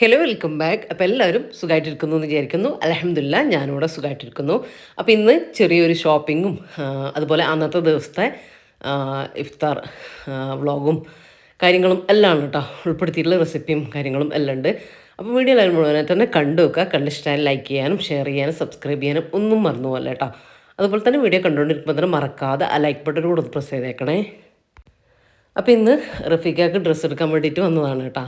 Hello welcome back അപ്പോൾ എല്ലാവരും സുഖമായിട്ടിരിക്കുന്നു എന്ന് വിചാരിക്കുന്നു. അലഹമില്ല ഞാനിവിടെ സുഖമായിട്ടിരിക്കുന്നു അപ്പോൾ ഇന്ന് ചെറിയൊരു ഷോപ്പിങ്ങും അതുപോലെ അന്നത്തെ ദിവസത്തെ ഇഫ്താർ വ്ളോഗും കാര്യങ്ങളും എല്ലാം കേട്ടോ. ഉൾപ്പെടുത്തിയിട്ടുള്ള റെസിപ്പിയും കാര്യങ്ങളും എല്ലാം ഉണ്ട്. അപ്പോൾ വീഡിയോ എല്ലാവരും മുഴുവനായിട്ട് തന്നെ കണ്ടു വെക്കുക കണ്ടിഷ്ടമായി ലൈക്ക് ചെയ്യാനും ഷെയർ ചെയ്യാനും സബ്സ്ക്രൈബ് ചെയ്യാനും ഒന്നും മറന്നു പോലെ കേട്ടോ. അതുപോലെ തന്നെ വീഡിയോ കണ്ടുകൊണ്ടിരിക്കുമ്പോൾ തന്നെ മറക്കാതെ ആ ലൈക്ക് ബട്ടൺ കൂടെ പ്രസ് ചെയ്തേക്കണേ. അപ്പോൾ ഇന്ന് റഫീഖാക്ക് ഡ്രസ്സ് എടുക്കാൻ വേണ്ടിയിട്ട് വന്നതാണ് കേട്ടോ.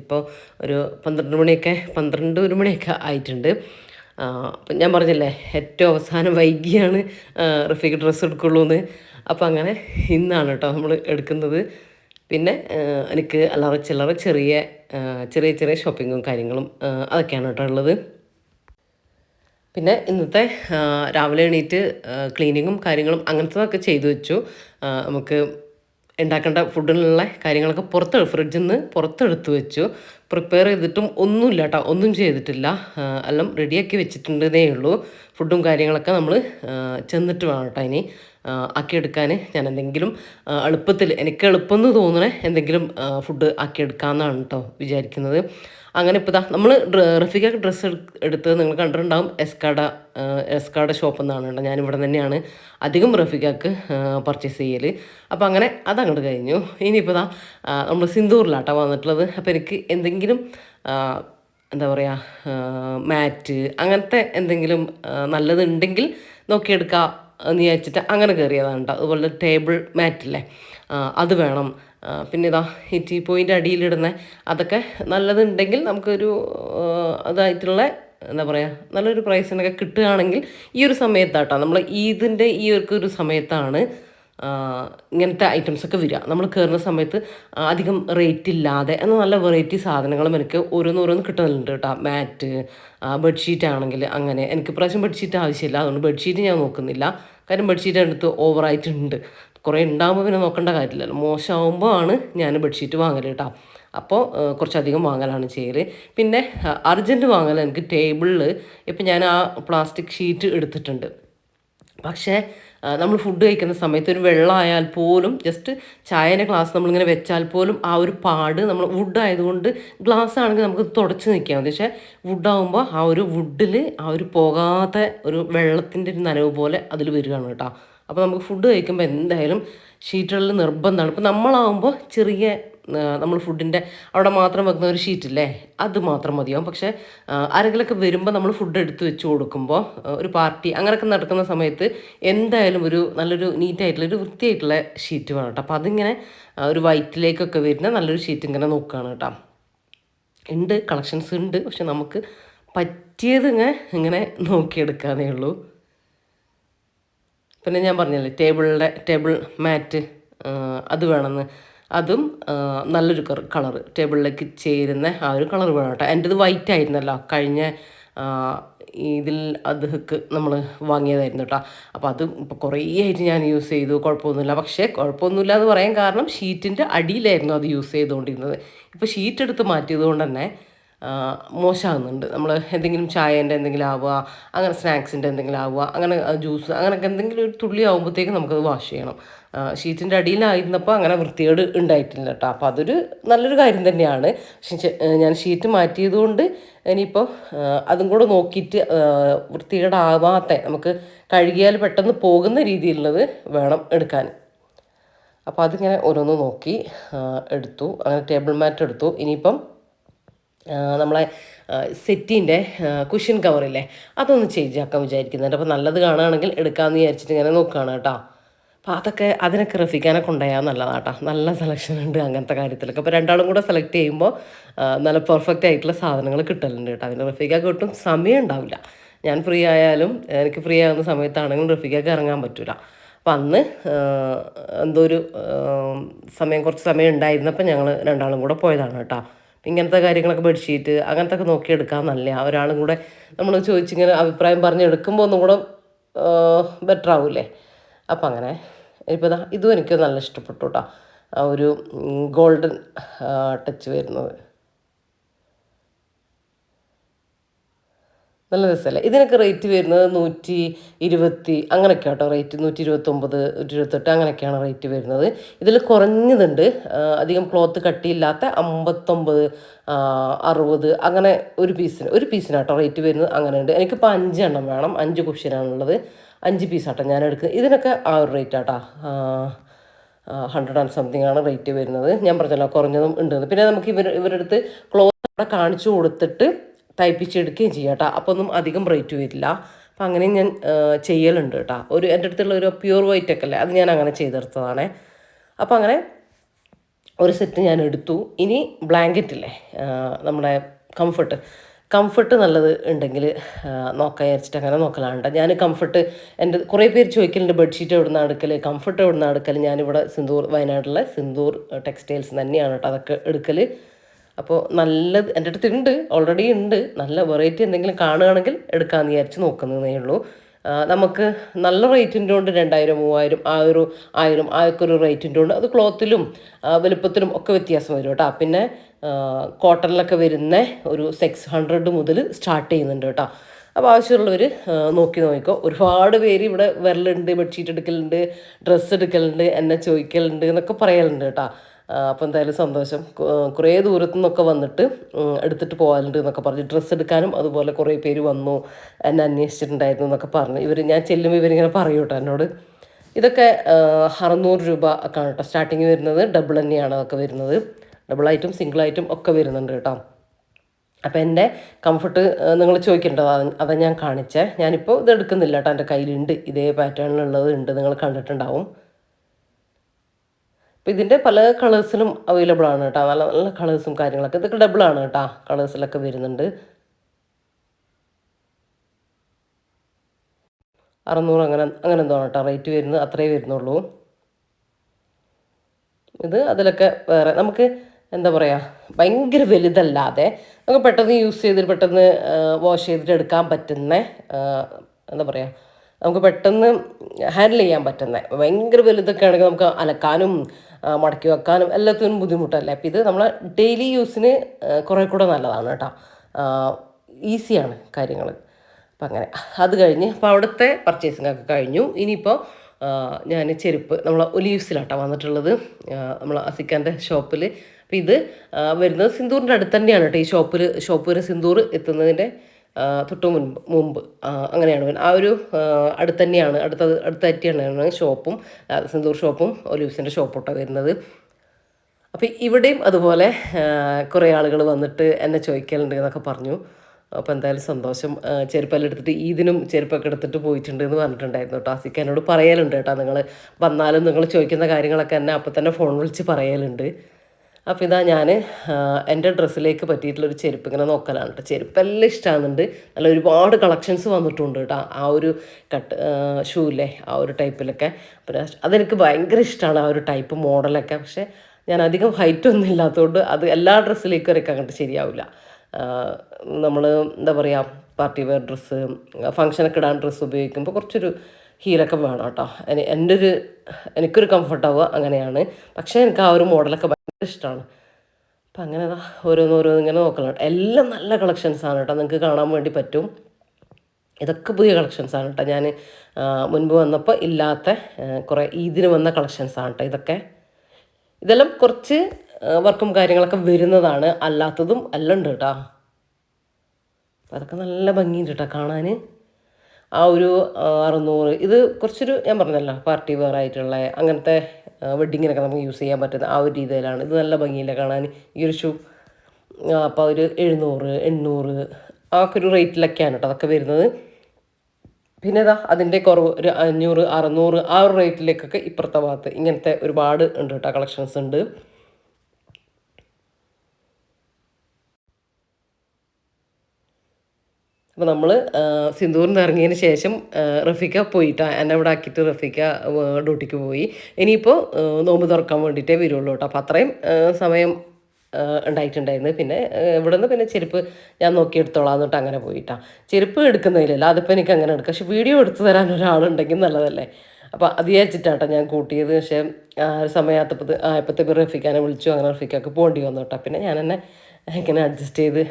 ഇപ്പോൾ ഒരു പന്ത്രണ്ട് മണിയൊക്കെ പന്ത്രണ്ട് ഒരു മണിയൊക്കെ ആയിട്ടുണ്ട്. അപ്പം ഞാൻ പറഞ്ഞില്ലേ ഏറ്റവും അവസാനം വൈകിയാണ് റഫീഖ് ഡ്രസ്സ് എടുക്കുള്ളൂ എന്ന് അപ്പോൾ അങ്ങനെ ഇന്നാണ് കേട്ടോ നമ്മൾ എടുക്കുന്നത്. പിന്നെ എനിക്ക് അല്ലാതെ ചില്ലറ ചെറിയ ചെറിയ ചെറിയ ഷോപ്പിങ്ങും കാര്യങ്ങളും അതൊക്കെയാണ് കേട്ടോ ഉള്ളത്. പിന്നെ ഇന്നത്തെ രാവിലെ എണീറ്റ് ക്ലീനിങ്ങും കാര്യങ്ങളും അങ്ങനത്തതൊക്കെ ചെയ്തു വെച്ചു. നമുക്ക് ഉണ്ടാക്കേണ്ട ഫുഡിനുള്ള കാര്യങ്ങളൊക്കെ പുറത്ത് ഫ്രിഡ്ജിൽ നിന്ന് പുറത്തെടുത്ത് വെച്ചു. പ്രിപ്പയർ ചെയ്തിട്ടും ഒന്നുമില്ല കേട്ടോ ഒന്നും ചെയ്തിട്ടില്ല. എല്ലാം റെഡിയാക്കി വെച്ചിട്ടുണ്ടെന്നേ ഉള്ളൂ. ഫുഡും കാര്യങ്ങളൊക്കെ നമ്മൾ ചെന്നിട്ട് വേണം കേട്ടോ ഇനി. ആക്കിയെടുക്കാൻ ഞാൻ എന്തെങ്കിലും എളുപ്പത്തിൽ എനിക്ക് എളുപ്പം എന്ന് തോന്നണേ എന്തെങ്കിലും ഫുഡ് ആക്കിയെടുക്കാമെന്നാണ് കേട്ടോ വിചാരിക്കുന്നത്. അങ്ങനെ ഇപ്പോൾ ഇതാ നമ്മൾ റഫീഖ ഡ്രസ്സ് എടുത്തത് നിങ്ങൾ കണ്ടിട്ടുണ്ടാവും. എസ്കാഡ എസ്കാഡ ഷോപ്പ് എന്നാണ് കേട്ടോ. ഞാനിവിടെ തന്നെയാണ് അധികം റഫീഖക്ക് പർച്ചേസ് ചെയ്യൽ അപ്പോൾ അങ്ങനെ അതങ്ങോട്ട് കഴിഞ്ഞു. ഇനിയിപ്പോൾ ഇതാ നമ്മൾ സിന്ദൂറിലാട്ടോ വന്നിട്ടുള്ളത്. അപ്പോൾ എനിക്ക് എന്തെങ്കിലും എന്താ പറയുക മാറ്റ് അങ്ങനത്തെ എന്തെങ്കിലും നല്ലതുണ്ടെങ്കിൽ നോക്കിയെടുക്കാം എന്ന് വിചാരിച്ചിട്ട് അങ്ങനെ കയറിയതാണ് കേട്ടോ. അതുപോലെ ടേബിൾ മാറ്റില്ലേ അത് വേണം. പിന്നെ ഇതാ ഈ ടീ പോയിന്റ് അടിയിലിടുന്ന. അതൊക്കെ നല്ലതുണ്ടെങ്കിൽ നമുക്കൊരു അതായിട്ടുള്ള എന്താ പറയുക നല്ലൊരു പ്രൈസിനൊക്കെ കിട്ടുകയാണെങ്കിൽ ഈ ഒരു സമയത്താട്ടോ നമ്മൾ ഈദിന്റെ ഈ ഒരു സമയത്താണ് ഇങ്ങനത്തെ ഐറ്റംസൊക്കെ വരിക. നമ്മൾ കയറുന്ന സമയത്ത് അധികം റേറ്റ് ഇല്ലാതെ എന്നാൽ നല്ല വെറൈറ്റി സാധനങ്ങളും എനിക്ക് ഓരോന്നോരോന്ന് കിട്ടുന്നുണ്ട് കേട്ടോ. മാറ്റ് ബെഡ്ഷീറ്റ് ആണെങ്കിൽ അങ്ങനെ. എനിക്ക് പ്രാവശ്യം ബെഡ്ഷീറ്റ് ആവശ്യമില്ല അതുകൊണ്ട് ബെഡ്ഷീറ്റ് ഞാൻ നോക്കുന്നില്ല. കാര്യം ബെഡ്ഷീറ്റ് എടുത്ത് ഓവറായിട്ടുണ്ട് കുറേ ഉണ്ടാകുമ്പോൾ പിന്നെ നോക്കേണ്ട കാര്യമില്ലല്ലോ. മോശമാകുമ്പോൾ ആണ് ഞാൻ ബെഡ്ഷീറ്റ് വാങ്ങൽ കേട്ടോ അപ്പോൾ കുറച്ചധികം വാങ്ങലാണ് ചെയ്യൽ പിന്നെ അർജന്റ് വാങ്ങൽ എനിക്ക് ടേബിളിൽ ഇപ്പം ഞാൻ ആ പ്ലാസ്റ്റിക് ഷീറ്റ് എടുത്തിട്ടുണ്ട്. പക്ഷേ നമ്മൾ ഫുഡ് കഴിക്കുന്ന സമയത്ത് ഒരു വെള്ളമായാൽ പോലും ജസ്റ്റ് ചായന്റെ ഗ്ലാസ് നമ്മളിങ്ങനെ വെച്ചാൽ പോലും ആ ഒരു പാട് നമ്മൾ വുഡ് ആയതുകൊണ്ട് ഗ്ലാസ് ആണെങ്കിൽ നമുക്ക് തുടച്ച് നിൽക്കാം പക്ഷേ വുഡാകുമ്പോൾ ആ ഒരു വുഡിൽ ആ ഒരു പോകാത്ത ഒരു വെള്ളത്തിന്റെ ഒരു നനവ് പോലെ അതിൽ വരികയാണ് കേട്ടോ. അപ്പോൾ നമുക്ക് ഫുഡ് കഴിക്കുമ്പോൾ എന്തായാലും ഷീറ്റുകളിൽ നിർബന്ധമാണ്. ഇപ്പോൾ നമ്മളാവുമ്പോൾ ചെറിയ നമ്മൾ ഫുഡിന്റെ അവിടെ മാത്രം വെക്കുന്ന ഒരു ഷീറ്റില്ലേ അത് മാത്രം മതിയാവും. പക്ഷേ ആരെങ്കിലുമൊക്കെ വരുമ്പോൾ നമ്മൾ ഫുഡ് എടുത്ത് വെച്ച് കൊടുക്കുമ്പോൾ ഒരു പാർട്ടി അങ്ങനെയൊക്കെ നടക്കുന്ന സമയത്ത് എന്തായാലും ഒരു നല്ലൊരു നീറ്റായിട്ടുള്ള ഒരു വൃത്തിയായിട്ടുള്ള ഷീറ്റ് വേണം കേട്ടോ. അപ്പോൾ അതിങ്ങനെ ഒരു വൈറ്റിലേക്കൊക്കെ വരുന്ന നല്ലൊരു ഷീറ്റ് ഇങ്ങനെ നോക്കുകയാണ് കേട്ടോ. ഉണ്ട് കളക്ഷൻസ് ഉണ്ട്. പക്ഷെ നമുക്ക് പറ്റിയത് ഇങ്ങനെ ഇങ്ങനെ നോക്കിയെടുക്കാന്നേ ഉള്ളൂ. പിന്നെ ഞാൻ പറഞ്ഞല്ലേ ടേബിളിന്റെ ടേബിൾ മാറ്റ് അത് വേണമെന്ന്. അതും നല്ലൊരു കളർ ടേബിളിലേക്ക് ചേരുന്ന ആ ഒരു കളർ വേണം കേട്ടോ. എന്റെ ഇത് വൈറ്റ് ആയിരുന്നല്ലോ. കഴിഞ്ഞ ഇതിൽ അതൊക്കെ നമ്മൾ വാങ്ങിയതായിരുന്നു കേട്ടോ. അപ്പോൾ അത് ഇപ്പോൾ കുറേ ആയിട്ട് ഞാൻ യൂസ് ചെയ്തു. കുഴപ്പമൊന്നുമില്ല. പക്ഷേ കുഴപ്പമൊന്നുമില്ല എന്ന് പറയാൻ കാരണം ഷീറ്റിന്റെ അടിയിലായിരുന്നു അത് യൂസ് ചെയ്തുകൊണ്ടിരുന്നത്. ഇപ്പോൾ ഷീറ്റ് എടുത്ത് മാറ്റിയത് കൊണ്ട് തന്നെ മോശമാകുന്നുണ്ട് നമ്മൾ എന്തെങ്കിലും ചായേന്റെ എന്തെങ്കിലും ആവുക അങ്ങനെ സ്നാക്സിന്റെ എന്തെങ്കിലും ആവുക അങ്ങനെ ജ്യൂസ് അങ്ങനെയൊക്കെ എന്തെങ്കിലും ഒരു തുള്ളി ആകുമ്പോഴത്തേക്ക് നമുക്കത് വാഷ് ചെയ്യണം. ഷീറ്റിന്റെ അടിയിലായിരുന്നപ്പോൾ അങ്ങനെ വൃത്തികേട് ഉണ്ടായിട്ടില്ല കേട്ടോ. അപ്പോൾ അതൊരു നല്ലൊരു കാര്യം തന്നെയാണ്. പക്ഷേ ഞാൻ ഷീറ്റ് മാറ്റിയത് കൊണ്ട് ഇനിയിപ്പോൾ അതും കൂടെ നോക്കിയിട്ട് വൃത്തികേടാവാത്ത നമുക്ക് കഴുകിയാൽ പെട്ടെന്ന് പോകുന്ന രീതിയിലുള്ളത് വേണം എടുക്കാൻ. അപ്പോൾ അതിങ്ങനെ ഓരോന്ന് നോക്കി എടുത്തു. അങ്ങനെ ടേബിൾ മാറ്റ് എടുത്തു. ഇനിയിപ്പം നമ്മളെ സെറ്റിന്റെ കുഷ്യൻ കവറില്ലേ അതൊന്ന് ചേഞ്ച് ആക്കാൻ വിചാരിക്കുന്നുണ്ട്. അപ്പോൾ നല്ലത് കാണുകയാണെങ്കിൽ എടുക്കാമെന്ന് വിചാരിച്ചിട്ട് ഇങ്ങനെ നോക്കുകയാണ് കേട്ടോ. അപ്പോൾ അതൊക്കെ അതിനൊക്കെ റഫിക്കാനെ കൊണ്ടുപോയാൽ നല്ലതാണ് കേട്ടോ. നല്ല സെലക്ഷൻ ഉണ്ട് അങ്ങനത്തെ കാര്യത്തിലൊക്കെ. അപ്പോൾ രണ്ടാളും കൂടെ സെലക്ട് ചെയ്യുമ്പോൾ നല്ല പെർഫെക്റ്റ് ആയിട്ടുള്ള സാധനങ്ങൾ കിട്ടലുണ്ട് കേട്ടോ. അതിന് റഫിക്ക ഒട്ടും സമയം ഉണ്ടാവില്ല. ഞാൻ ഫ്രീ ആയാലും എനിക്ക് ഫ്രീ ആകുന്ന സമയത്താണെങ്കിലും റഫിക്കൊക്കെ ഇറങ്ങാൻ പറ്റില്ല അപ്പം അന്ന് എന്തോ ഒരു സമയം കുറച്ച് സമയം ഉണ്ടായിരുന്നപ്പോൾ ഞങ്ങൾ രണ്ടാളും കൂടെ പോയതാണ് കേട്ടോ. ഇങ്ങനത്തെ കാര്യങ്ങളൊക്കെ ബെഡ്ഷീറ്റ് അങ്ങനത്തെ ഒക്കെ നോക്കിയെടുക്കാൻ നല്ല? ഒരാളും കൂടെ നമ്മൾ ചോദിച്ചിങ്ങനെ അഭിപ്രായം പറഞ്ഞ് എടുക്കുമ്പോൾ ഒന്നും കൂടെ ബെറ്റർ ആവില്ലേ? അപ്പം അങ്ങനെ. ഇപ്പോൾ ഇതാ ഇതും എനിക്ക് നല്ല ഇഷ്ടപ്പെട്ടു കേട്ടോ ഒരു ഗോൾഡൻ ടച്ച് വരുന്നത്. നല്ല രസമല്ലേ? ഇതിനൊക്കെ റേറ്റ് വരുന്നത് നൂറ്റി ഇരുപത്തി അങ്ങനെയൊക്കെ കേട്ടോ റേറ്റ് നൂറ്റി ഇരുപത്തൊമ്പത് നൂറ്റി ഇരുപത്തെട്ട് അങ്ങനെയൊക്കെയാണ് റേറ്റ് വരുന്നത്. ഇതിൽ കുറഞ്ഞതുണ്ട്. അധികം ക്ലോത്ത് കട്ടിയില്ലാത്ത അമ്പത്തൊമ്പത് അറുപത് അങ്ങനെ ഒരു പീസിന് ഒരു പീസിനാട്ടോ റേറ്റ് വരുന്നത് അങ്ങനെ ഉണ്ട് എനിക്കിപ്പോൾ അഞ്ചെണ്ണം വേണം. അഞ്ച് കുഷ്യനാണുള്ളത്. അഞ്ച് പീസാട്ടോ ഞാൻ എടുക്കുന്നത്. ഇതിനൊക്കെ ആ ഒരു റേറ്റ് ആട്ടാ. ഹൺഡ്രഡ് ആൻഡ് സംതിങ് ആണ് റേറ്റ് വരുന്നത്. ഞാൻ പറഞ്ഞല്ലോ കുറഞ്ഞതും ഉണ്ട് പിന്നെ നമുക്ക് ഇവർ ഇവരുടെ അടുത്ത് ക്ലോത്ത് അവിടെ കാണിച്ചു കൊടുത്തിട്ട് തയ്പ്പിച്ചെടുക്കുകയും ചെയ്യാം കേട്ടോ. അപ്പോൾ ഒന്നും അധികം റേറ്റ് വരില്ല. അപ്പം അങ്ങനെ ഞാൻ ചെയ്യലുണ്ട് കേട്ടോ. ഒരു എന്റെ അടുത്തുള്ള ഒരു പ്യൂർ വൈറ്റ് ഒക്കെ അല്ലേ അത് ഞാൻ അങ്ങനെ ചെയ്തെടുത്തതാണേ. അപ്പോൾ അങ്ങനെ ഒരു സെറ്റ് ഞാൻ എടുത്തു. ഇനി ബ്ലാങ്കറ്റ് ഇല്ലേ നമ്മുടെ കംഫർട്ട് കംഫർട്ട് നല്ലത് ഉണ്ടെങ്കിൽ നോക്കാൻ വിചാരിച്ചിട്ട് അങ്ങനെ നോക്കലാണ്ട് ഞാൻ കംഫർട്ട് എന്റെ കുറേ പേര് ചോദിക്കലുണ്ട് ബെഡ്ഷീറ്റ് എവിടെ നിന്ന് എടുക്കൽ കംഫർട്ട് എവിടെ നിന്ന് എടുക്കൽ ഞാനിവിടെ സിന്ദൂർ വയനാട്ടിലെ സിന്ദൂർ ടെക്സ്റ്റൈൽസ് തന്നെയാണ് കേട്ടോ അതൊക്കെ എടുക്കൽ അപ്പോൾ നല്ലത് എന്റെ അടുത്തുണ്ട് ഓൾറെഡി ഉണ്ട് നല്ല വെറൈറ്റി എന്തെങ്കിലും കാണുകയാണെങ്കിൽ എടുക്കാമെന്ന് വിചാരിച്ച് നോക്കുന്നതേ ഉള്ളൂ. നമുക്ക് നല്ല റേറ്റിന്റെ കൊണ്ട് രണ്ടായിരം മൂവായിരം ആ ഒരു ആയിരം ആ ഒക്കെ ഒരു റേറ്റിന്റെ കൊണ്ട് അത് ക്ലോത്തിലും വലുപ്പത്തിലും ഒക്കെ വ്യത്യാസം വരും കേട്ടോ പിന്നെ കോട്ടണിലൊക്കെ വരുന്ന ഒരു സിക്സ് ഹൺഡ്രഡ് മുതൽ സ്റ്റാർട്ട് ചെയ്യുന്നുണ്ട് കേട്ടോ അപ്പോൾ ആവശ്യമുള്ളവർ നോക്കി നോക്കിക്കോ. ഒരുപാട് പേര് ഇവിടെ വരലുണ്ട് ബെഡ്ഷീറ്റ് എടുക്കലുണ്ട് ഡ്രസ്സ് എടുക്കലുണ്ട് എന്നെ ചോദിക്കലുണ്ട് എന്നൊക്കെ പറയലുണ്ട് കേട്ടോ അപ്പോൾ എന്തായാലും സന്തോഷം. കുറേ ദൂരത്തു നിന്നൊക്കെ വന്നിട്ട് എടുത്തിട്ട് പോകാനുണ്ട് എന്നൊക്കെ പറഞ്ഞു. ഡ്രസ്സ് എടുക്കാനും അതുപോലെ കുറേ പേര് വന്നു എന്നെ അന്വേഷിച്ചിട്ടുണ്ടായിരുന്നു എന്നൊക്കെ പറഞ്ഞു. ഇവർ ഞാൻ ചെല്ലുമ്പോൾ ഇവരിങ്ങനെ പറയൂ കേട്ടോ എന്നോട്. ഇതൊക്കെ അറുന്നൂറ് രൂപ ഒക്കെ ആണ് കേട്ടോ സ്റ്റാർട്ടിങ് വരുന്നത്. ഡബിൾ തന്നെയാണ് അതൊക്കെ വരുന്നത്. ഡബിളായിട്ടും സിംഗിളായിട്ടും ഒക്കെ വരുന്നുണ്ട് കേട്ടോ. അപ്പോൾ എന്റെ കംഫർട്ട് നിങ്ങൾ ചോദിക്കേണ്ടത് അതാ ഞാൻ കാണിച്ചേ. ഞാനിപ്പോൾ ഇത് എടുക്കുന്നില്ല കേട്ടോ. എന്റെ കയ്യിലുണ്ട്. ഇതേ പാറ്റേണിലുള്ളത് ഉണ്ട്. നിങ്ങൾ കണ്ടിട്ടുണ്ടാവും. അപ്പോൾ ഇതിന്റെ പല കളേഴ്സിലും അവൈലബിൾ ആണ് കേട്ടോ. നല്ല നല്ല കളേഴ്സും കാര്യങ്ങളൊക്കെ. ഇതൊക്കെ ഡബിൾ ആണ് കേട്ടോ. കളേഴ്സിലൊക്കെ വരുന്നുണ്ട്. അറുന്നൂറ് അങ്ങനെ അങ്ങനെ എന്തോ കേട്ടോ. റേറ്റ് വരുന്നത്. അത്രയേ വരുന്നുള്ളൂ. ഇത് അതിലൊക്കെ വേറെ നമുക്ക് എന്താ പറയുക ഭയങ്കര വലുതല്ലാതെ നമുക്ക് പെട്ടെന്ന് യൂസ് ചെയ്തിട്ട് പെട്ടെന്ന് വാഷ് ചെയ്തിട്ട് എടുക്കാൻ പറ്റുന്ന എന്താ പറയുക നമുക്ക് പെട്ടെന്ന് ഹാൻഡിൽ ചെയ്യാൻ പറ്റുന്ന ഭയങ്കര വലുതൊക്കെ ആണെങ്കിൽ നമുക്ക് അലക്കാനും മടക്കി വെക്കാനും എല്ലാത്തിനും ബുദ്ധിമുട്ടല്ലേ? അപ്പം ഇത് നമ്മളെ ഡെയിലി യൂസിന് കുറേ കൂടെ നല്ലതാണ് കേട്ടോ. ഈസിയാണ് കാര്യങ്ങൾ അപ്പം അങ്ങനെ അത് കഴിഞ്ഞ് അപ്പോൾ അവിടുത്തെ പർച്ചേസിംഗ് ഒക്കെ കഴിഞ്ഞു. ഇനിയിപ്പോൾ ഞാൻ ചെരുപ്പ് നമ്മൾ ഒലീവ്സിലാട്ടോ വന്നിട്ടുള്ളത്. നമ്മൾ അസിക്കാന്റെ ഷോപ്പിൽ അപ്പോൾ ഇത് വരുന്നത് സിന്ദൂറിന്റെ അടുത്ത് തന്നെയാണ് കേട്ടോ ഈ ഷോപ്പിൽ ഷോപ്പ് വരെ സിന്ദൂർ എത്തുന്നതിന്റെ തൊട്ട് മുൻപ് മുമ്പ്. അങ്ങനെയാണ്. ആ ഒരു അടുത്ത് തന്നെയാണ് അടുത്ത അടുത്തായിട്ടാണ് ഷോപ്പും സിന്ദൂർ ഷോപ്പും ഒലിവ്സിന്റെ ഷോപ്പൊട്ടോ വരുന്നത്. അപ്പോൾ ഇവിടെയും അതുപോലെ കുറേ ആളുകൾ വന്നിട്ട് എന്നെ ചോദിക്കലുണ്ട് എന്നൊക്കെ പറഞ്ഞു. അപ്പോൾ എന്തായാലും സന്തോഷം. ചെരുപ്പെല്ലാം എടുത്തിട്ട് ഈദിനും ചെരുപ്പൊക്കെ എടുത്തിട്ട് പോയിട്ടുണ്ട് എന്ന് പറഞ്ഞിട്ടുണ്ടായിരുന്നു കേട്ടോ ആസിക്ക് എന്നോട് പറയലുണ്ട് കേട്ടോ നിങ്ങൾ വന്നാലും നിങ്ങൾ ചോദിക്കുന്ന കാര്യങ്ങളൊക്കെ എന്നെ അപ്പോൾ തന്നെ ഫോൺ വിളിച്ച് പറയലുണ്ട്. അപ്പോൾ ഇതാ ഞാൻ എന്റെ ഡ്രസ്സിലേക്ക് പറ്റിയിട്ടുള്ളൊരു ചെരുപ്പ് ഇങ്ങനെ നോക്കലാണ് കേട്ടോ ചെരുപ്പെല്ലാം ഇഷ്ടമാകുന്നുണ്ട് നല്ല ഒരുപാട് കളക്ഷൻസ് വന്നിട്ടുണ്ട് കേട്ടോ ആ ഒരു കട്ട് ഷൂല്ലേ ആ ഒരു ടൈപ്പിലൊക്കെ. അതെനിക്ക് ഭയങ്കര ഇഷ്ടമാണ് ആ ഒരു ടൈപ്പ് മോഡലൊക്കെ. പക്ഷേ ഞാൻ അധികം ഹൈറ്റ് ഒന്നും ഇല്ലാത്തതുകൊണ്ട് അത് എല്ലാ ഡ്രസ്സിലേക്കും ഇറക്കാൻ അങ്ങോട്ട് ശരിയാവില്ല. നമ്മൾ എന്താ പറയുക പാർട്ടി വെയർ ഡ്രസ്സ് ഫങ്ഷനൊക്കെ ഇടാൻ ഡ്രസ്സ് ഉപയോഗിക്കുമ്പോൾ കുറച്ചൊരു ഹീലൊക്കെ വേണം കേട്ടോ. എന്റെ ഒരു എനിക്കൊരു കംഫർട്ടാവുക അങ്ങനെയാണ്. പക്ഷേ എനിക്ക് ആ ഒരു മോഡലൊക്കെ ഭയങ്കര ഇഷ്ടമാണ് അപ്പം അങ്ങനെ ഓരോന്നോരോന്ന് ഇങ്ങനെ നോക്കണം എല്ലാം നല്ല കളക്ഷൻസാണ് കേട്ടോ. നിങ്ങൾക്ക് കാണാൻ വേണ്ടി പറ്റും. ഇതൊക്കെ പുതിയ കളക്ഷൻസാണ് കേട്ടോ. ഞാൻ മുൻപ് വന്നപ്പോൾ ഇല്ലാത്ത കുറേ ഈദിന് വന്ന കളക്ഷൻസാണ് കേട്ടോ ഇതൊക്കെ. ഇതെല്ലാം കുറച്ച് വർക്കും കാര്യങ്ങളൊക്കെ വരുന്നതാണ്. അല്ലാത്തതും എല്ലാം ഉണ്ട് കേട്ടോ. അതൊക്കെ നല്ല ഭംഗിയുണ്ട് കേട്ടോ കാണാൻ ആ ഒരു അറുന്നൂറ്. ഇത് കുറച്ചൊരു ഞാൻ പറഞ്ഞല്ലോ പാർട്ടി വെയർ ആയിട്ടുള്ള അങ്ങനത്തെ വെഡ്ഡിങ്ങിനൊക്കെ നമുക്ക് യൂസ് ചെയ്യാൻ പറ്റുന്ന ആ ഒരു രീതിയിലാണ്. ഇത് നല്ല ഭംഗിയില്ല കാണാൻ. ഈ ഒരു ഷൂ അപ്പോൾ ഒരു എഴുന്നൂറ് എണ്ണൂറ് ആ ഒക്കെ ഒരു റേറ്റിലൊക്കെയാണ് കേട്ടോ അതൊക്കെ വരുന്നത്. പിന്നെ ഇതാ അതിന്റെ കുറവ് ഒരു അഞ്ഞൂറ് അറുന്നൂറ് ആ ഒരു റേറ്റിലേക്കൊക്കെ ഇപ്പുറത്തെ ഭാഗത്ത് ഇങ്ങനത്തെ ഒരുപാട് ഉണ്ട് കേട്ടോ കളക്ഷൻസ് ഉണ്ട്. അപ്പോൾ നമ്മൾ സിന്ദൂറിൽ നിന്ന് ഇറങ്ങിയതിന് ശേഷം റഫിക്ക പോയിട്ട് എന്നെ ഇവിടെ ആക്കിയിട്ട് റഫിക്ക ഡ്യൂട്ടിക്ക് പോയി. ഇനിയിപ്പോൾ നോമ്പ് തുറക്കാൻ വേണ്ടിയിട്ടേ വരുള്ളൂ കേട്ടോ. അപ്പോൾ അത്രയും സമയം ഉണ്ടായിട്ടുണ്ടായിരുന്നു. പിന്നെ ഇവിടെ നിന്ന് പിന്നെ ചെരുപ്പ് ഞാൻ നോക്കിയെടുത്തോളാം എന്നിട്ട് അങ്ങനെ പോയിട്ടാണ് ചെരുപ്പ് എടുക്കുന്നതിലല്ല അതിപ്പോൾ എനിക്ക് അങ്ങനെ എടുക്കാം. പക്ഷെ വീഡിയോ എടുത്തു തരാൻ ഒരാളുണ്ടെങ്കിൽ നല്ലതല്ലേ? അപ്പോൾ അത് വിചാരിച്ചിട്ടാട്ടോ ഞാൻ കൂട്ടിയത്. പക്ഷേ ആ ഒരു സമയത്തപ്പോൾ പേര് റഫിക്കാനെ വിളിച്ചു. അങ്ങനെ റഫിക്കൊക്കെ പോകേണ്ടി വന്നു കേട്ടോ. പിന്നെ ഞാൻ എന്നെ ഇങ്ങനെ അഡ്ജസ്റ്റ് ചെയ്ത്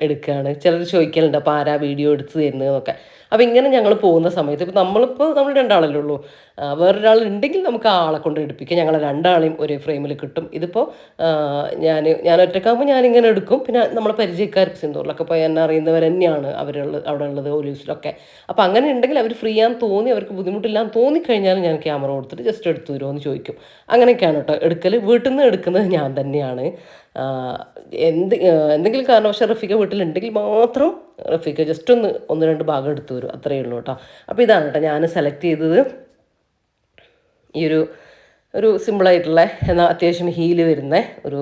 എടുക്കുകയാണ് ചിലർ ചോദിക്കലുണ്ട് അപ്പോൾ ആരാ വീഡിയോ എടുത്ത് തരുന്നതെന്നൊക്കെ? അപ്പോൾ ഇങ്ങനെ ഞങ്ങൾ പോകുന്ന സമയത്ത് ഇപ്പോൾ നമ്മളിപ്പോൾ നമ്മൾ രണ്ടാളല്ലേ ഉള്ളൂ. വേറൊരാളുണ്ടെങ്കിൽ നമുക്ക് ആ ആളെ കൊണ്ട് എടുപ്പിക്കാം. ഞങ്ങളെ രണ്ടാളെയും ഒരേ ഫ്രെയിമിൽ കിട്ടും. ഇതിപ്പോൾ ഞാൻ ഞാൻ ഒറ്റക്കാകുമ്പോൾ ഞാനിങ്ങനെ എടുക്കും. പിന്നെ നമ്മളെ പരിചയക്കാർ സിന്ദൂറിലൊക്കെ പോയി എന്നെ അറിയുന്നവർ തന്നെയാണ് അവരുള്ള അവിടെ ഉള്ളത് ഒലീസിലൊക്കെ അപ്പോൾ അങ്ങനെ ഉണ്ടെങ്കിൽ അവർ ഫ്രീ ആണെന്ന് തോന്നി അവർക്ക് ബുദ്ധിമുട്ടില്ലാന്ന് തോന്നിക്കഴിഞ്ഞാൽ ഞാൻ ക്യാമറ കൊടുത്തിട്ട് ജസ്റ്റ് എടുത്തു തരുമോ എന്ന് ചോദിക്കും. അങ്ങനെയൊക്കെയാണ് കേട്ടോ എടുക്കൽ വീട്ടിൽ നിന്ന് എടുക്കുന്നത് ഞാൻ തന്നെയാണ്. എന്ത് എന്തെങ്കിലും കാരണവശാൽ റഫീഖ വീട്ടിലുണ്ടെങ്കിൽ മാത്രം റഫീഖ ജസ്റ്റ് ഒന്ന് ഒന്ന് രണ്ട് ഭാഗം എടുത്തു വരും. അത്രയേ ഉള്ളൂ കേട്ടോ. അപ്പോൾ ഇതാണ് കേട്ടോ ഞാൻ സെലക്ട് ചെയ്തത്. ഈ ഒരു ഒരു സിമ്പിളായിട്ടുള്ള എന്നാൽ അത്യാവശ്യം ഹീൽ വരുന്ന ഒരു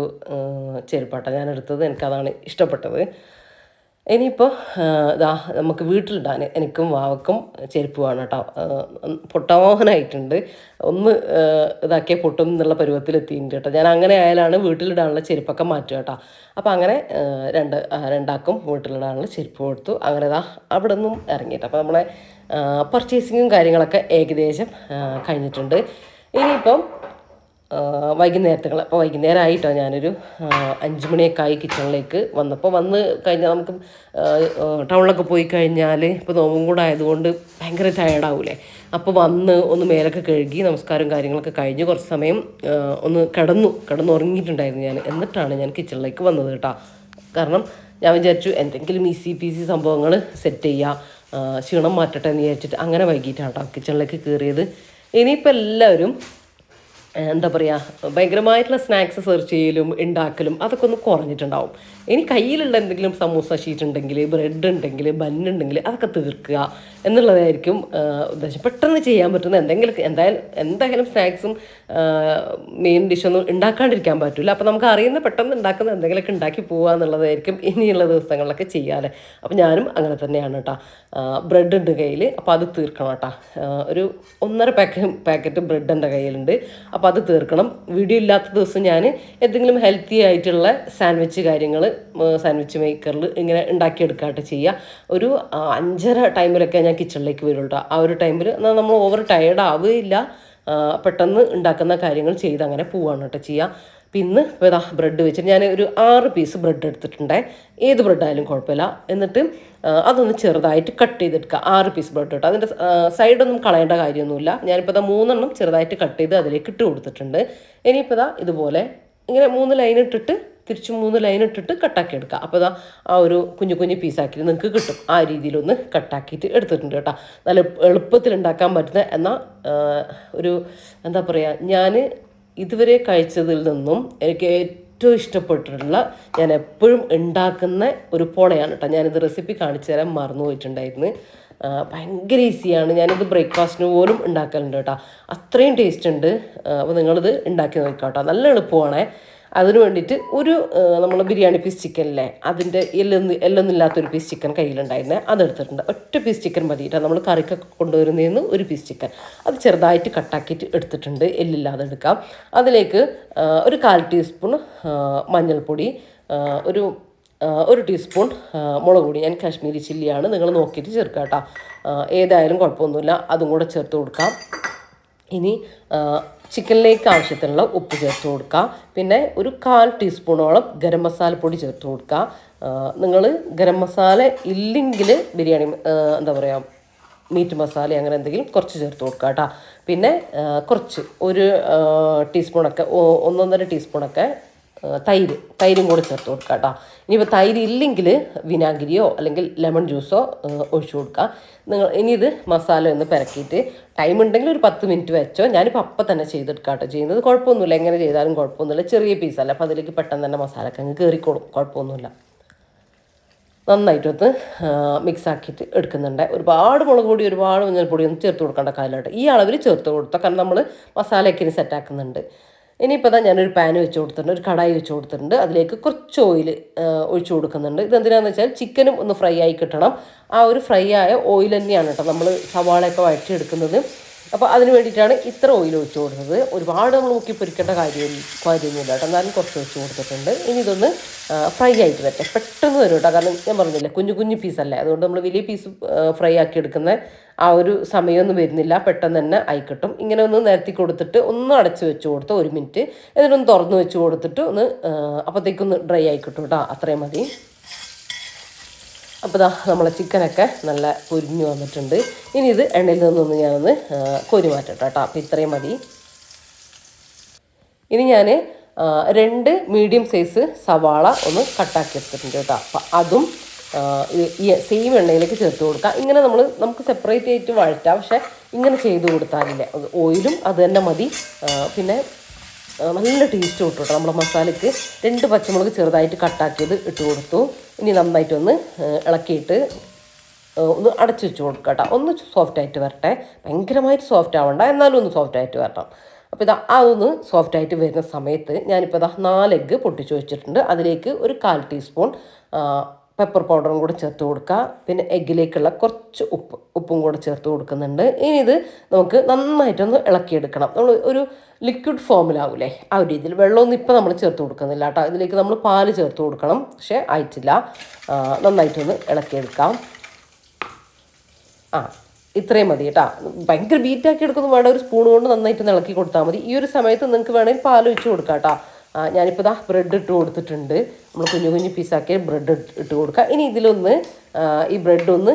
ചെരുപ്പാട്ട ഞാൻ എടുത്തത്. എനിക്കതാണ് ഇഷ്ടപ്പെട്ടത്. ഇനിയിപ്പോൾ ഇതാ നമുക്ക് വീട്ടിലിടാൻ എനിക്കും വാവക്കും ചെരുപ്പ് വേണം കേട്ടോ. പൊട്ടാവാനായിട്ടുണ്ട് ഒന്ന് ഇതാക്കിയ പൊട്ടും എന്നുള്ള പരുവത്തിലെത്തിയിട്ടുണ്ട് കേട്ടോ. ഞാൻ അങ്ങനെ ആയാലാണ് വീട്ടിലിടാനുള്ള ചെരുപ്പൊക്കെ മാറ്റുക കേട്ടോ. അപ്പോൾ അങ്ങനെ രണ്ട് രണ്ടാക്കും വീട്ടിലിടാനുള്ള ചെരുപ്പ് കൊടുത്തു. അങ്ങനെ ഇതാ അവിടെ നിന്നും ഇറങ്ങിയിട്ട് അപ്പോൾ നമ്മളെ പർച്ചേസിങ്ങും കാര്യങ്ങളൊക്കെ ഏകദേശം കഴിഞ്ഞിട്ടുണ്ട്. ഇനിയിപ്പം വൈകുന്നേരത്തുകൾ. അപ്പോൾ വൈകുന്നേരം ആയിട്ടോ ഞാനൊരു അഞ്ച് മണിയൊക്കെ ആയി കിച്ചണിലേക്ക് വന്നപ്പോൾ വന്ന് കഴിഞ്ഞാൽ നമുക്ക് ടൗണിലൊക്കെ പോയി കഴിഞ്ഞാൽ ഇപ്പോൾ നോമ്പും കൂടെ ആയതുകൊണ്ട് ഭയങ്കര ടയർഡാവൂലേ അപ്പോൾ വന്ന് ഒന്ന് മേലൊക്കെ കഴുകി നമസ്കാരം കാര്യങ്ങളൊക്കെ കഴിഞ്ഞ് കുറച്ച് സമയം ഒന്ന് കിടന്നു. കിടന്നുറങ്ങിയിട്ടുണ്ടായിരുന്നു ഞാൻ. എന്നിട്ടാണ് ഞാൻ കിച്ചണിലേക്ക് വന്നത് കേട്ടോ. കാരണം ഞാൻ വിചാരിച്ചു എന്തെങ്കിലും ഈ സി പി സി സംഭവങ്ങൾ സെറ്റ് ചെയ്യുക ക്ഷീണം മാറ്റട്ടെ എന്ന് വിചാരിച്ചിട്ട് അങ്ങനെ വൈകിട്ടാണ് കേട്ടോ കിച്ചണിലേക്ക് കയറിയത്. ഇനിയിപ്പോൾ എല്ലാവരും എന്താ പറയുക ഭയങ്കരമായിട്ടുള്ള സ്നാക്സ് സെർച്ച് ചെയ്യലും ഉണ്ടാക്കലും അതൊക്കെ ഒന്ന് കുറഞ്ഞിട്ടുണ്ടാവും. ഇനി കയ്യിലുള്ള എന്തെങ്കിലും സമൂസ ഷീറ്റ് ഉണ്ടെങ്കിൽ ബ്രെഡ് ഉണ്ടെങ്കിൽ ബന്നുണ്ടെങ്കിൽ അതൊക്കെ തീർക്കുക എന്നുള്ളതായിരിക്കും ഉദ്ദേശം. പെട്ടെന്ന് ചെയ്യാൻ പറ്റുന്ന എന്തെങ്കിലും എന്തായാലും എന്തായാലും സ്നാക്സും മെയിൻ ഡിഷൊന്നും ഉണ്ടാക്കാണ്ടിരിക്കാൻ പറ്റില്ല അപ്പോൾ നമുക്ക് അറിയുന്ന പെട്ടെന്ന് ഉണ്ടാക്കുന്ന എന്തെങ്കിലുമൊക്കെ ഉണ്ടാക്കി പോവുക എന്നുള്ളതായിരിക്കും ഇനിയുള്ള ദിവസങ്ങളിലൊക്കെ ചെയ്യാറ്. അപ്പോൾ ഞാനും അങ്ങനെ തന്നെയാണ് കേട്ടോ ബ്രെഡ് ഉണ്ട് കയ്യിൽ അപ്പോൾ അത് തീർക്കണം കേട്ടോ ഒരു ഒന്നര പാക്ക പാക്കറ്റ് ബ്രെഡ് എന്റെ കയ്യിലുണ്ട്. അപ്പോൾ അത് തീർക്കണം. വീഡിയോ ഇല്ലാത്ത ദിവസം ഞാൻ എന്തെങ്കിലും ഹെൽത്തി ആയിട്ടുള്ള സാൻഡ്വിച്ച് കാര്യങ്ങൾ സാൻഡ്വിച്ച് മേക്കറിൽ ഇങ്ങനെ ഉണ്ടാക്കിയെടുക്കാട്ട് ചെയ്യുക ഒരു അഞ്ചര ടൈമിലൊക്കെ ഞാൻ കിച്ചണിലേക്ക് വരുള്ളൂ ആ ഒരു ടൈമിൽ എന്നാൽ നമ്മൾ ഓവർ ടയേർഡ് ആവുകയില്ല. പെട്ടെന്ന് ഉണ്ടാക്കുന്ന കാര്യങ്ങൾ ചെയ്ത് അങ്ങനെ പോവാണ് കേട്ടോ ചെയ്യുക പിന്നെ ഇപ്പോൾ ഇതാ ബ്രെഡ് വെച്ചിട്ട് ഞാൻ ഒരു ആറ് പീസ് ബ്രെഡ് എടുത്തിട്ടുണ്ടേ. ഏത് ബ്രെഡായാലും കുഴപ്പമില്ല. എന്നിട്ട് അതൊന്ന് ചെറുതായിട്ട് കട്ട് ചെയ്തെടുക്കുക ആറ് പീസ് ബ്രെഡ് ഇട്ട് അതിന്റെ സൈഡൊന്നും കളയേണ്ട കാര്യമൊന്നുമില്ല. ഞാനിപ്പോൾ ഇതാ മൂന്നെണ്ണം ചെറുതായിട്ട് കട്ട് ചെയ്ത് അതിലേക്ക് ഇട്ട് കൊടുത്തിട്ടുണ്ട്. ഇനിയിപ്പോൾ ഇതാ ഇതുപോലെ ഇങ്ങനെ മൂന്ന് ലൈൻ ഇട്ടിട്ട് തിരിച്ച് മൂന്ന് ലൈൻ ഇട്ടിട്ട് കട്ടാക്കി എടുക്കുക അപ്പോൾ ഇതാ ആ ഒരു കുഞ്ഞു കുഞ്ഞു പീസാക്കിയിട്ട് നിങ്ങൾക്ക് കിട്ടും. ആ രീതിയിലൊന്ന് കട്ടാക്കിയിട്ട് എടുത്തിട്ടുണ്ട് കേട്ടോ. നല്ല എളുപ്പത്തിൽ ഉണ്ടാക്കാൻ പറ്റുന്ന എന്നാൽ ഒരു എന്താ പറയുക ഞാൻ ഇതുവരെ കഴിച്ചതിൽ നിന്നും എനിക്ക് ഏറ്റവും ഇഷ്ടപ്പെട്ടിട്ടുള്ള ഞാൻ എപ്പോഴും ഉണ്ടാക്കുന്ന ഒരു പോളയാണ് കേട്ടോ. ഞാനിത് റെസിപ്പി കാണിച്ചു തരാൻ മറന്നു പോയിട്ടുണ്ടായിരുന്നു. ഭയങ്കര ഈസിയാണ് ഞാനിത് ബ്രേക്ക്ഫാസ്റ്റിന് പോലും ഉണ്ടാക്കലുണ്ട് കേട്ടോ. അത്രയും ടേസ്റ്റ് ഉണ്ട്. അപ്പോൾ നിങ്ങളിത് ഉണ്ടാക്കി നോക്കാം കേട്ടോ. നല്ല എളുപ്പമാണ്. അതിന് വേണ്ടിയിട്ട് ഒരു നമ്മൾ ബിരിയാണി പീസ് ചിക്കനില്ലേ അതിന്റെ എല്ലൊന്നും എല്ലൊന്നില്ലാത്തൊരു പീസ് ചിക്കൻ കയ്യിലുണ്ടായിരുന്നേ. അതെടുത്തിട്ടുണ്ട്. ഒറ്റ പീസ് ചിക്കൻ മതിയിട്ട് നമ്മൾ കറിക്കൊക്കെ കൊണ്ടുവരുന്നതെന്ന് ഒരു പീസ് ചിക്കൻ അത് ചെറുതായിട്ട് കട്ടാക്കിയിട്ട് എടുത്തിട്ടുണ്ട്. എല്ലില്ലാതെ എടുക്കാം. അതിലേക്ക് ഒരു കാൽ ടീസ്പൂൺ മഞ്ഞൾപ്പൊടി ഒരു ഒരു ടീസ്പൂൺ മുളക് പൊടി. ഞാൻ കാശ്മീരി ചില്ലിയാണ് നിങ്ങൾ നോക്കിയിട്ട് ചേർക്കുക കേട്ടോ ഏതായാലും കുഴപ്പമൊന്നുമില്ല. അതും കൂടെ ചേർത്ത് കൊടുക്കാം. ഇനി ചിക്കനിലേക്ക് ആവശ്യത്തിനുള്ള ഉപ്പ് ചേർത്ത് കൊടുക്കുക. പിന്നെ ഒരു കാൽ ടീസ്പൂണോളം ഗരം മസാല പൊടി ചേർത്ത് കൊടുക്കുക. നിങ്ങൾ ഗരം മസാല ഇല്ലെങ്കിൽ ബിരിയാണി എന്താ പറയുക മീറ്റ് മസാല അങ്ങനെ എന്തെങ്കിലും കുറച്ച് ചേർത്ത് കൊടുക്കുക കേട്ടോ. പിന്നെ കുറച്ച് ഒരു ടീസ്പൂണൊക്കെ ഒന്നൊന്നര ടീസ്പൂണൊക്കെ തൈര് തൈരും കൂടെ ചേർത്ത് കൊടുക്കുക കേട്ടോ. ഇനിയിപ്പോൾ തൈര് ഇല്ലെങ്കിൽ വിനാഗിരിയോ അല്ലെങ്കിൽ ലെമൺ ജ്യൂസോ ഒഴിച്ചു കൊടുക്കുക. നിങ്ങൾ ഇനി ഇത് മസാല ഒന്ന് പെരക്കിയിട്ട് ടൈം ഉണ്ടെങ്കിൽ ഒരു പത്ത് മിനിറ്റ് വെച്ചോ. ഞാനിപ്പോൾ അപ്പം തന്നെ ചെയ്തെടുക്കാം കേട്ടോ. ചെയ്യുന്നത് കുഴപ്പമൊന്നുമില്ല. എങ്ങനെ ചെയ്താലും കുഴപ്പമൊന്നുമില്ല. ചെറിയ പീസല്ല അപ്പോൾ അതിലേക്ക് പെട്ടെന്ന് തന്നെ മസാലയൊക്കെ അങ്ങ് കയറിക്കോളും കുഴപ്പമൊന്നുമില്ല. നന്നായിട്ടൊന്ന് മിക്സ് ആക്കിയിട്ട് എടുക്കുന്നുണ്ട്. ഒരുപാട് മുളക് പൊടി ഒരുപാട് മഞ്ഞൾപ്പൊടി ഒന്നും ചേർത്ത് കൊടുക്കേണ്ട കാലമായിട്ട് ഈ അളവിൽ ചേർത്ത് കൊടുത്തോ കാരണം നമ്മൾ മസാലയൊക്കെ ഇനി സെറ്റ് ആക്കുന്നുണ്ട്. ഇനിയിപ്പോൾ തന്നെ ഞാനൊരു പാൻ വെച്ച് കൊടുത്തിട്ടുണ്ട് ഒരു കടായി വെച്ച് കൊടുത്തിട്ടുണ്ട്. അതിലേക്ക് കുറച്ച് ഓയിൽ ഒഴിച്ചു കൊടുക്കുന്നുണ്ട്. ഇതെന്തിനാന്ന് വെച്ചാൽ ചിക്കനും ഒന്ന് ഫ്രൈ ആയി കിട്ടണം. ആ ഒരു ഫ്രൈ ആയ ഓയിൽ തന്നെയാണ് കേട്ടോ നമ്മൾ സവാളയൊക്കെ വഴറ്റിയെടുക്കുന്നത്. അപ്പോൾ അതിന് വേണ്ടിയിട്ടാണ് ഇത്ര ഓയിൽ ഒഴിച്ചു കൊടുത്തത്. ഒരുപാട് നമ്മൾ മുക്കി പൊരിക്കേണ്ട കാര്യം കാര്യമൊന്നുമില്ല കേട്ടോ. എന്നാലും കുറച്ച് ഒഴിച്ച് കൊടുത്തിട്ടുണ്ട്. ഇനി ഇതൊന്ന് ഫ്രൈ ആയിട്ട് വരട്ടെ. പെട്ടെന്ന് വരും കേട്ടോ. കാരണം ഞാൻ പറഞ്ഞില്ല കുഞ്ഞു കുഞ്ഞു പീസല്ലേ അതുകൊണ്ട് നമ്മൾ വലിയ പീസ് ഫ്രൈ ആക്കി എടുക്കുന്ന ആ ഒരു സമയമൊന്നും വരുന്നില്ല. പെട്ടെന്ന് തന്നെ ആയിക്കിട്ടും ഇങ്ങനെ ഒന്ന് നിരത്തി കൊടുത്തിട്ട് ഒന്ന് അടച്ച് വെച്ച് കൊടുത്ത് ഒരു മിനിറ്റ് എന്നിട്ടൊന്ന് തുറന്ന് വെച്ച് കൊടുത്തിട്ട് ഒന്ന് അപ്പോഴത്തേക്കൊന്ന് ഡ്രൈ ആയിക്കിട്ടും കേട്ടോ. അത്രയും മതി. അപ്പോൾ ഇതാ നമ്മളെ ചിക്കനൊക്കെ നല്ല പൊരിഞ്ഞു വന്നിട്ടുണ്ട്. ഇനി ഇത് എണ്ണയിൽ നിന്നൊന്ന് ഞാനൊന്ന് കോരി മാറ്റട്ടെ കേട്ടോ. അപ്പോൾ ഇത്രയും മതി. ഇനി ഞാൻ രണ്ട് മീഡിയം സൈസ് സവാള ഒന്ന് കട്ടാക്കി എടുത്തിട്ടുണ്ട് കേട്ടോ. അപ്പം അതും ഈ സെയിം എണ്ണയിലേക്ക് ചേർത്ത് കൊടുക്കാം. ഇങ്ങനെ നമ്മൾ നമുക്ക് സെപ്പറേറ്റ് ആയിട്ട് വഴറ്റാം. പക്ഷേ ഇങ്ങനെ ചെയ്ത് കൊടുത്താലില്ല. ഓയിലും അത് തന്നെ മതി. പിന്നെ നല്ല ടേസ്റ്റ് കിട്ടും കേട്ടോ നമ്മുടെ മസാലയ്ക്ക്. രണ്ട് പച്ചമുളക് ചെറുതായിട്ട് കട്ടാക്കിയത് ഇട്ട് കൊടുത്തു. ഇനി നന്നായിട്ടൊന്ന് ഇളക്കിയിട്ട് ഒന്ന് അടച്ചു വെച്ച് കൊടുക്കുക കേട്ടോ ഒന്ന് സോഫ്റ്റ് ആയിട്ട് വരട്ടെ. ഭയങ്കരമായിട്ട് സോഫ്റ്റ് ആവണ്ട. എന്നാലും ഒന്ന് സോഫ്റ്റ് ആയിട്ട് വരണം. അപ്പോൾ ഇതാ അതൊന്ന് സോഫ്റ്റ് ആയിട്ട് വരുന്ന സമയത്ത് ഞാനിപ്പോൾ ഇതാ നാല് എഗ്ഗ് പൊട്ടിച്ചു വെച്ചിട്ടുണ്ട്. അതിലേക്ക് ഒരു കാൽ ടീസ്പൂൺ പെപ്പർ പൗഡറും കൂടെ ചേർത്ത് കൊടുക്കുക പിന്നെ എഗ്ഗിലേക്കുള്ള കുറച്ച് ഉപ്പ് ഉപ്പും കൂടെ ചേർത്ത് കൊടുക്കുന്നുണ്ട്. ഇനി ഇത് നമുക്ക് നന്നായിട്ടൊന്ന് ഇളക്കിയെടുക്കണം. നമ്മൾ ഒരു ലിക്വിഡ് ഫോമിലാവൂലേ ആ ഒരു രീതിയിൽ വെള്ളമൊന്നും ഇപ്പം നമ്മൾ ചേർത്ത് കൊടുക്കുന്നില്ല കേട്ടോ. ഇതിലേക്ക് നമ്മൾ പാൽ ചേർത്ത് കൊടുക്കണം. പക്ഷേ ആയിട്ടില്ല. നന്നായിട്ടൊന്ന് ഇളക്കിയെടുക്കാം. ആ ഇത്രയും മതി കേട്ടോ. ഭയങ്കര ബീറ്റാക്കി എടുക്കുന്നു വേണ്ട ഒരു സ്പൂൺ കൊണ്ട് നന്നായിട്ട് ഇളക്കി കൊടുത്താൽ മതി. ഈ ഒരു സമയത്ത് നിങ്ങൾക്ക് വേണമെങ്കിൽ പാൽ ഒഴിച്ച് കൊടുക്കാം കേട്ടോ. ഞാനിപ്പോൾ ഇതാ ബ്രെഡ് ഇട്ട് കൊടുത്തിട്ടുണ്ട്. നമ്മൾ കുഞ്ഞു കുഞ്ഞു പീസാക്കി ബ്രെഡ് ഇട്ട് കൊടുക്കുക ഇനി ഇതിലൊന്ന് ഈ ബ്രെഡ് ഒന്ന്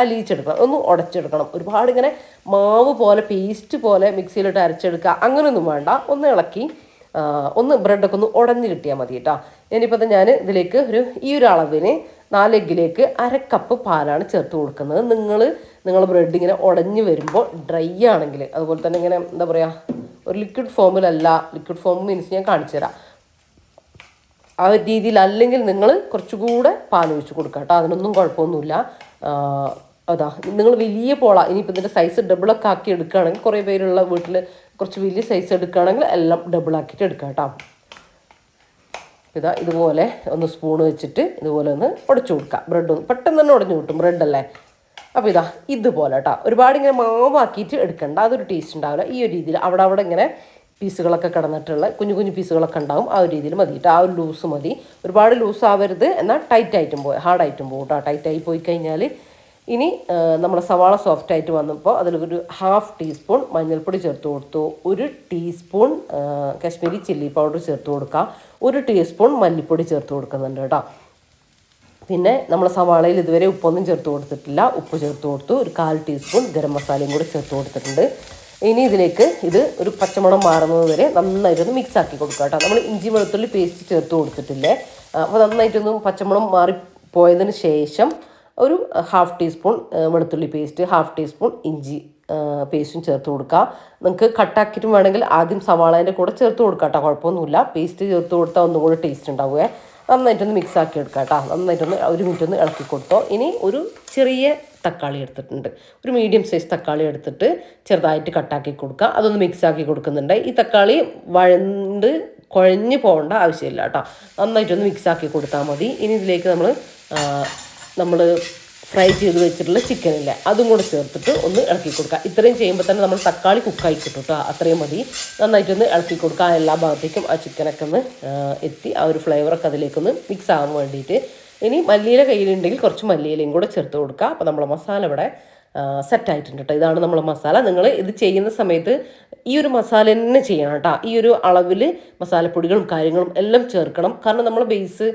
അലിയിച്ചെടുക്കണം ഒന്ന് ഉടച്ചെടുക്കണം. ഒരുപാട് ഇങ്ങനെ മാവ് പോലെ പേസ്റ്റ് പോലെ മിക്സിയിലിട്ട് അരച്ചെടുക്കുക. അങ്ങനെയൊന്നും വേണ്ട. ഒന്ന് ഇളക്കി ഒന്ന് ബ്രെഡൊക്കെ ഒന്ന് ഉടഞ്ഞ് കിട്ടിയാൽ മതി കേട്ടോ. ഞാനിപ്പോൾ ഞാൻ ഇതിലേക്ക് ഒരു ഈ ഒരു അളവിന് നാല് എഗ്ഗിലേക്ക് അര കപ്പ് പാലാണ് ചേർത്ത് കൊടുക്കുന്നത്. നിങ്ങൾ നിങ്ങൾ ബ്രെഡ് ഇങ്ങനെ ഉടഞ്ഞു വരുമ്പോൾ ഡ്രൈ ആണെങ്കിൽ അതുപോലെ തന്നെ ഇങ്ങനെ എന്താ പറയുക ഒരു ലിക്വിഡ് ഫോമിലല്ല ലിക്വിഡ് ഫോം മീൻസ് ഞാൻ കാണിച്ചു തരാം. ആ ഒരു രീതിയിൽ അല്ലെങ്കിൽ നിങ്ങൾ കുറച്ചുകൂടെ പാൽ ഒഴിച്ച് കൊടുക്കുക കേട്ടോ. അതിനൊന്നും കുഴപ്പമൊന്നുമില്ല. അതാ നിങ്ങൾ വലിയ പോള ഇനിയിപ്പോൾ ഇതിന്റെ സൈസ് ഡബിളൊക്കെ ആക്കി എടുക്കുകയാണെങ്കിൽ കുറേ പേരുള്ള വീട്ടിൽ കുറച്ച് വലിയ സൈസ് എടുക്കുകയാണെങ്കിൽ എല്ലാം ഡബിൾ ആക്കിയിട്ട് എടുക്കാം കേട്ടോ. ഇതാ ഇതുപോലെ ഒന്ന് സ്പൂൺ വെച്ചിട്ട് ഇതുപോലെ ഒന്ന് ഉടച്ചു കൊടുക്കുക ബ്രെഡ് ഒന്ന് പെട്ടെന്ന് തന്നെ ഉടഞ്ഞു കിട്ടും ബ്രെഡല്ലേ അപ്പോൾ ഇതാ ഇതുപോലെ കേട്ടോ ഒരുപാട് ഇങ്ങനെ മാവാക്കിയിട്ട് എടുക്കണ്ട. അതൊരു ടേസ്റ്റ് ഉണ്ടാവില്ല. ഈ ഒരു രീതിയിൽ അവിടെ അവിടെ ഇങ്ങനെ പീസുകളൊക്കെ കിടന്നിട്ടുള്ള കുഞ്ഞു കുഞ്ഞു പീസുകളൊക്കെ ഉണ്ടാവും. ആ ഒരു രീതിയിൽ മതി കേട്ടോ ആ ഒരു ലൂസ് മതി. ഒരുപാട് ലൂസ് ആവരുത്. എന്നാൽ ടൈറ്റ് ആയിട്ടും പോയി ഹാർഡായിട്ടും പോകും കേട്ടോ ടൈറ്റായി പോയി കഴിഞ്ഞാൽ ഇനി നമ്മൾ സവാള സോഫ്റ്റ് ആയിട്ട് വന്നപ്പോൾ അതിലൊരു ഹാഫ് ടീസ്പൂൺ മഞ്ഞൾപ്പൊടി ചേർത്ത് കൊടുത്തു. ഒരു ടീസ്പൂൺ കാശ്മീരി ചില്ലി പൗഡർ ചേർത്ത് കൊടുക്കുക ഒരു ടീസ്പൂൺ മല്ലിപ്പൊടി ചേർത്ത് കൊടുക്കുന്നുണ്ട് കേട്ടോ. പിന്നെ നമ്മൾ സവാളയിൽ ഇതുവരെ ഉപ്പൊന്നും ചേർത്ത് കൊടുത്തിട്ടില്ല. ഉപ്പ് ചേർത്ത് കൊടുത്തു. ഒരു കാൽ ടീസ്പൂൺ ഗരം മസാലയും കൂടി ചേർത്ത് കൊടുത്തിട്ടുണ്ട്. ഇനി ഇതിലേക്ക് ഇത് ഒരു പച്ചമുളക് മാറുന്നത് വരെ നന്നായിട്ടൊന്ന് മിക്സ് ആക്കി കൊടുക്കുക കേട്ടോ. നമ്മൾ ഇഞ്ചി വെളുത്തുള്ളി പേസ്റ്റ് ചേർത്ത് കൊടുത്തിട്ടില്ലേ? അപ്പോൾ നന്നായിട്ടൊന്ന് പച്ചമുളക് മാറി പോയതിന് ശേഷം ഒരു ഹാഫ് ടീസ്പൂൺ വെളുത്തുള്ളി പേസ്റ്റ് ഹാഫ് ടീസ്പൂൺ ഇഞ്ചി പേസ്റ്റും ചേർത്ത് കൊടുക്കുക നിങ്ങൾക്ക് കട്ടാക്കിയിട്ടും വേണമെങ്കിൽ ആദ്യം സവാളേന്റെ കൂടെ ചേർത്ത് കൊടുക്കാം കേട്ടോ കുഴപ്പമൊന്നുമില്ല. പേസ്റ്റ് ചേർത്ത് കൊടുത്താൽ ഒന്നും കൂടെ ടേസ്റ്റ് ഉണ്ടാവുക നന്നായിട്ടൊന്ന് മിക്സ് ആക്കി എടുക്കാം കേട്ടോ നന്നായിട്ടൊന്ന് ഒരു മിനിറ്റ് ഒന്ന് ഇളക്കി കൊടുത്തോ. ഇനി ഒരു ചെറിയ തക്കാളി എടുത്തിട്ടുണ്ട്. ഒരു മീഡിയം സൈസ് തക്കാളി എടുത്തിട്ട് ചെറുതായിട്ട് കട്ടാക്കി കൊടുക്കുക അതൊന്ന് മിക്സ് ആക്കി കൊടുക്കുന്നുണ്ട്. ഈ തക്കാളി വഴണ്ട് കുഴഞ്ഞു പോകേണ്ട ആവശ്യമില്ല കേട്ടോ നന്നായിട്ടൊന്ന് മിക്സ് ആക്കി കൊടുത്താൽ മതി. ഇനി ഇതിലേക്ക് നമ്മൾ നമ്മൾ ഫ്രൈ ചെയ്ത് വെച്ചിട്ടുള്ള ചിക്കനില്ല അതും കൂടെ ചേർത്തിട്ട് ഒന്ന് ഇളക്കി കൊടുക്കുക. ഇത്രയും ചെയ്യുമ്പോൾ തന്നെ നമ്മൾ തക്കാളി കുക്കായി കിട്ടും കേട്ടോ അത്രയും മതി. നന്നായിട്ടൊന്ന് ഇളക്കി കൊടുക്കുക. എല്ലാ ഭാഗത്തേക്കും ആ ചിക്കനൊക്കെ ഒന്ന് എത്തി. ആ ഒരു ഫ്ലേവറൊക്കെ അതിലേക്കൊന്ന് മിക്സ് ആകാൻ വേണ്ടിയിട്ട്. ഇനി മല്ലിയില കയ്യിലുണ്ടെങ്കിൽ കുറച്ച് മല്ലിയിലയും കൂടെ ചേർത്ത് കൊടുക്കുക. അപ്പോൾ നമ്മൾ മസാല ഇവിടെ സെറ്റ് ആയിട്ടുണ്ട് കേട്ടോ ഇതാണ് നമ്മൾ മസാല. നിങ്ങൾ ഇത് ചെയ്യുന്ന സമയത്ത് ഈ ഒരു മസാല തന്നെ ചെയ്യണം കേട്ടോ ഈ ഒരു അളവിൽ മസാലപ്പൊടികളും കാര്യങ്ങളും എല്ലാം ചേർക്കണം. കാരണം നമ്മൾ ബേസ്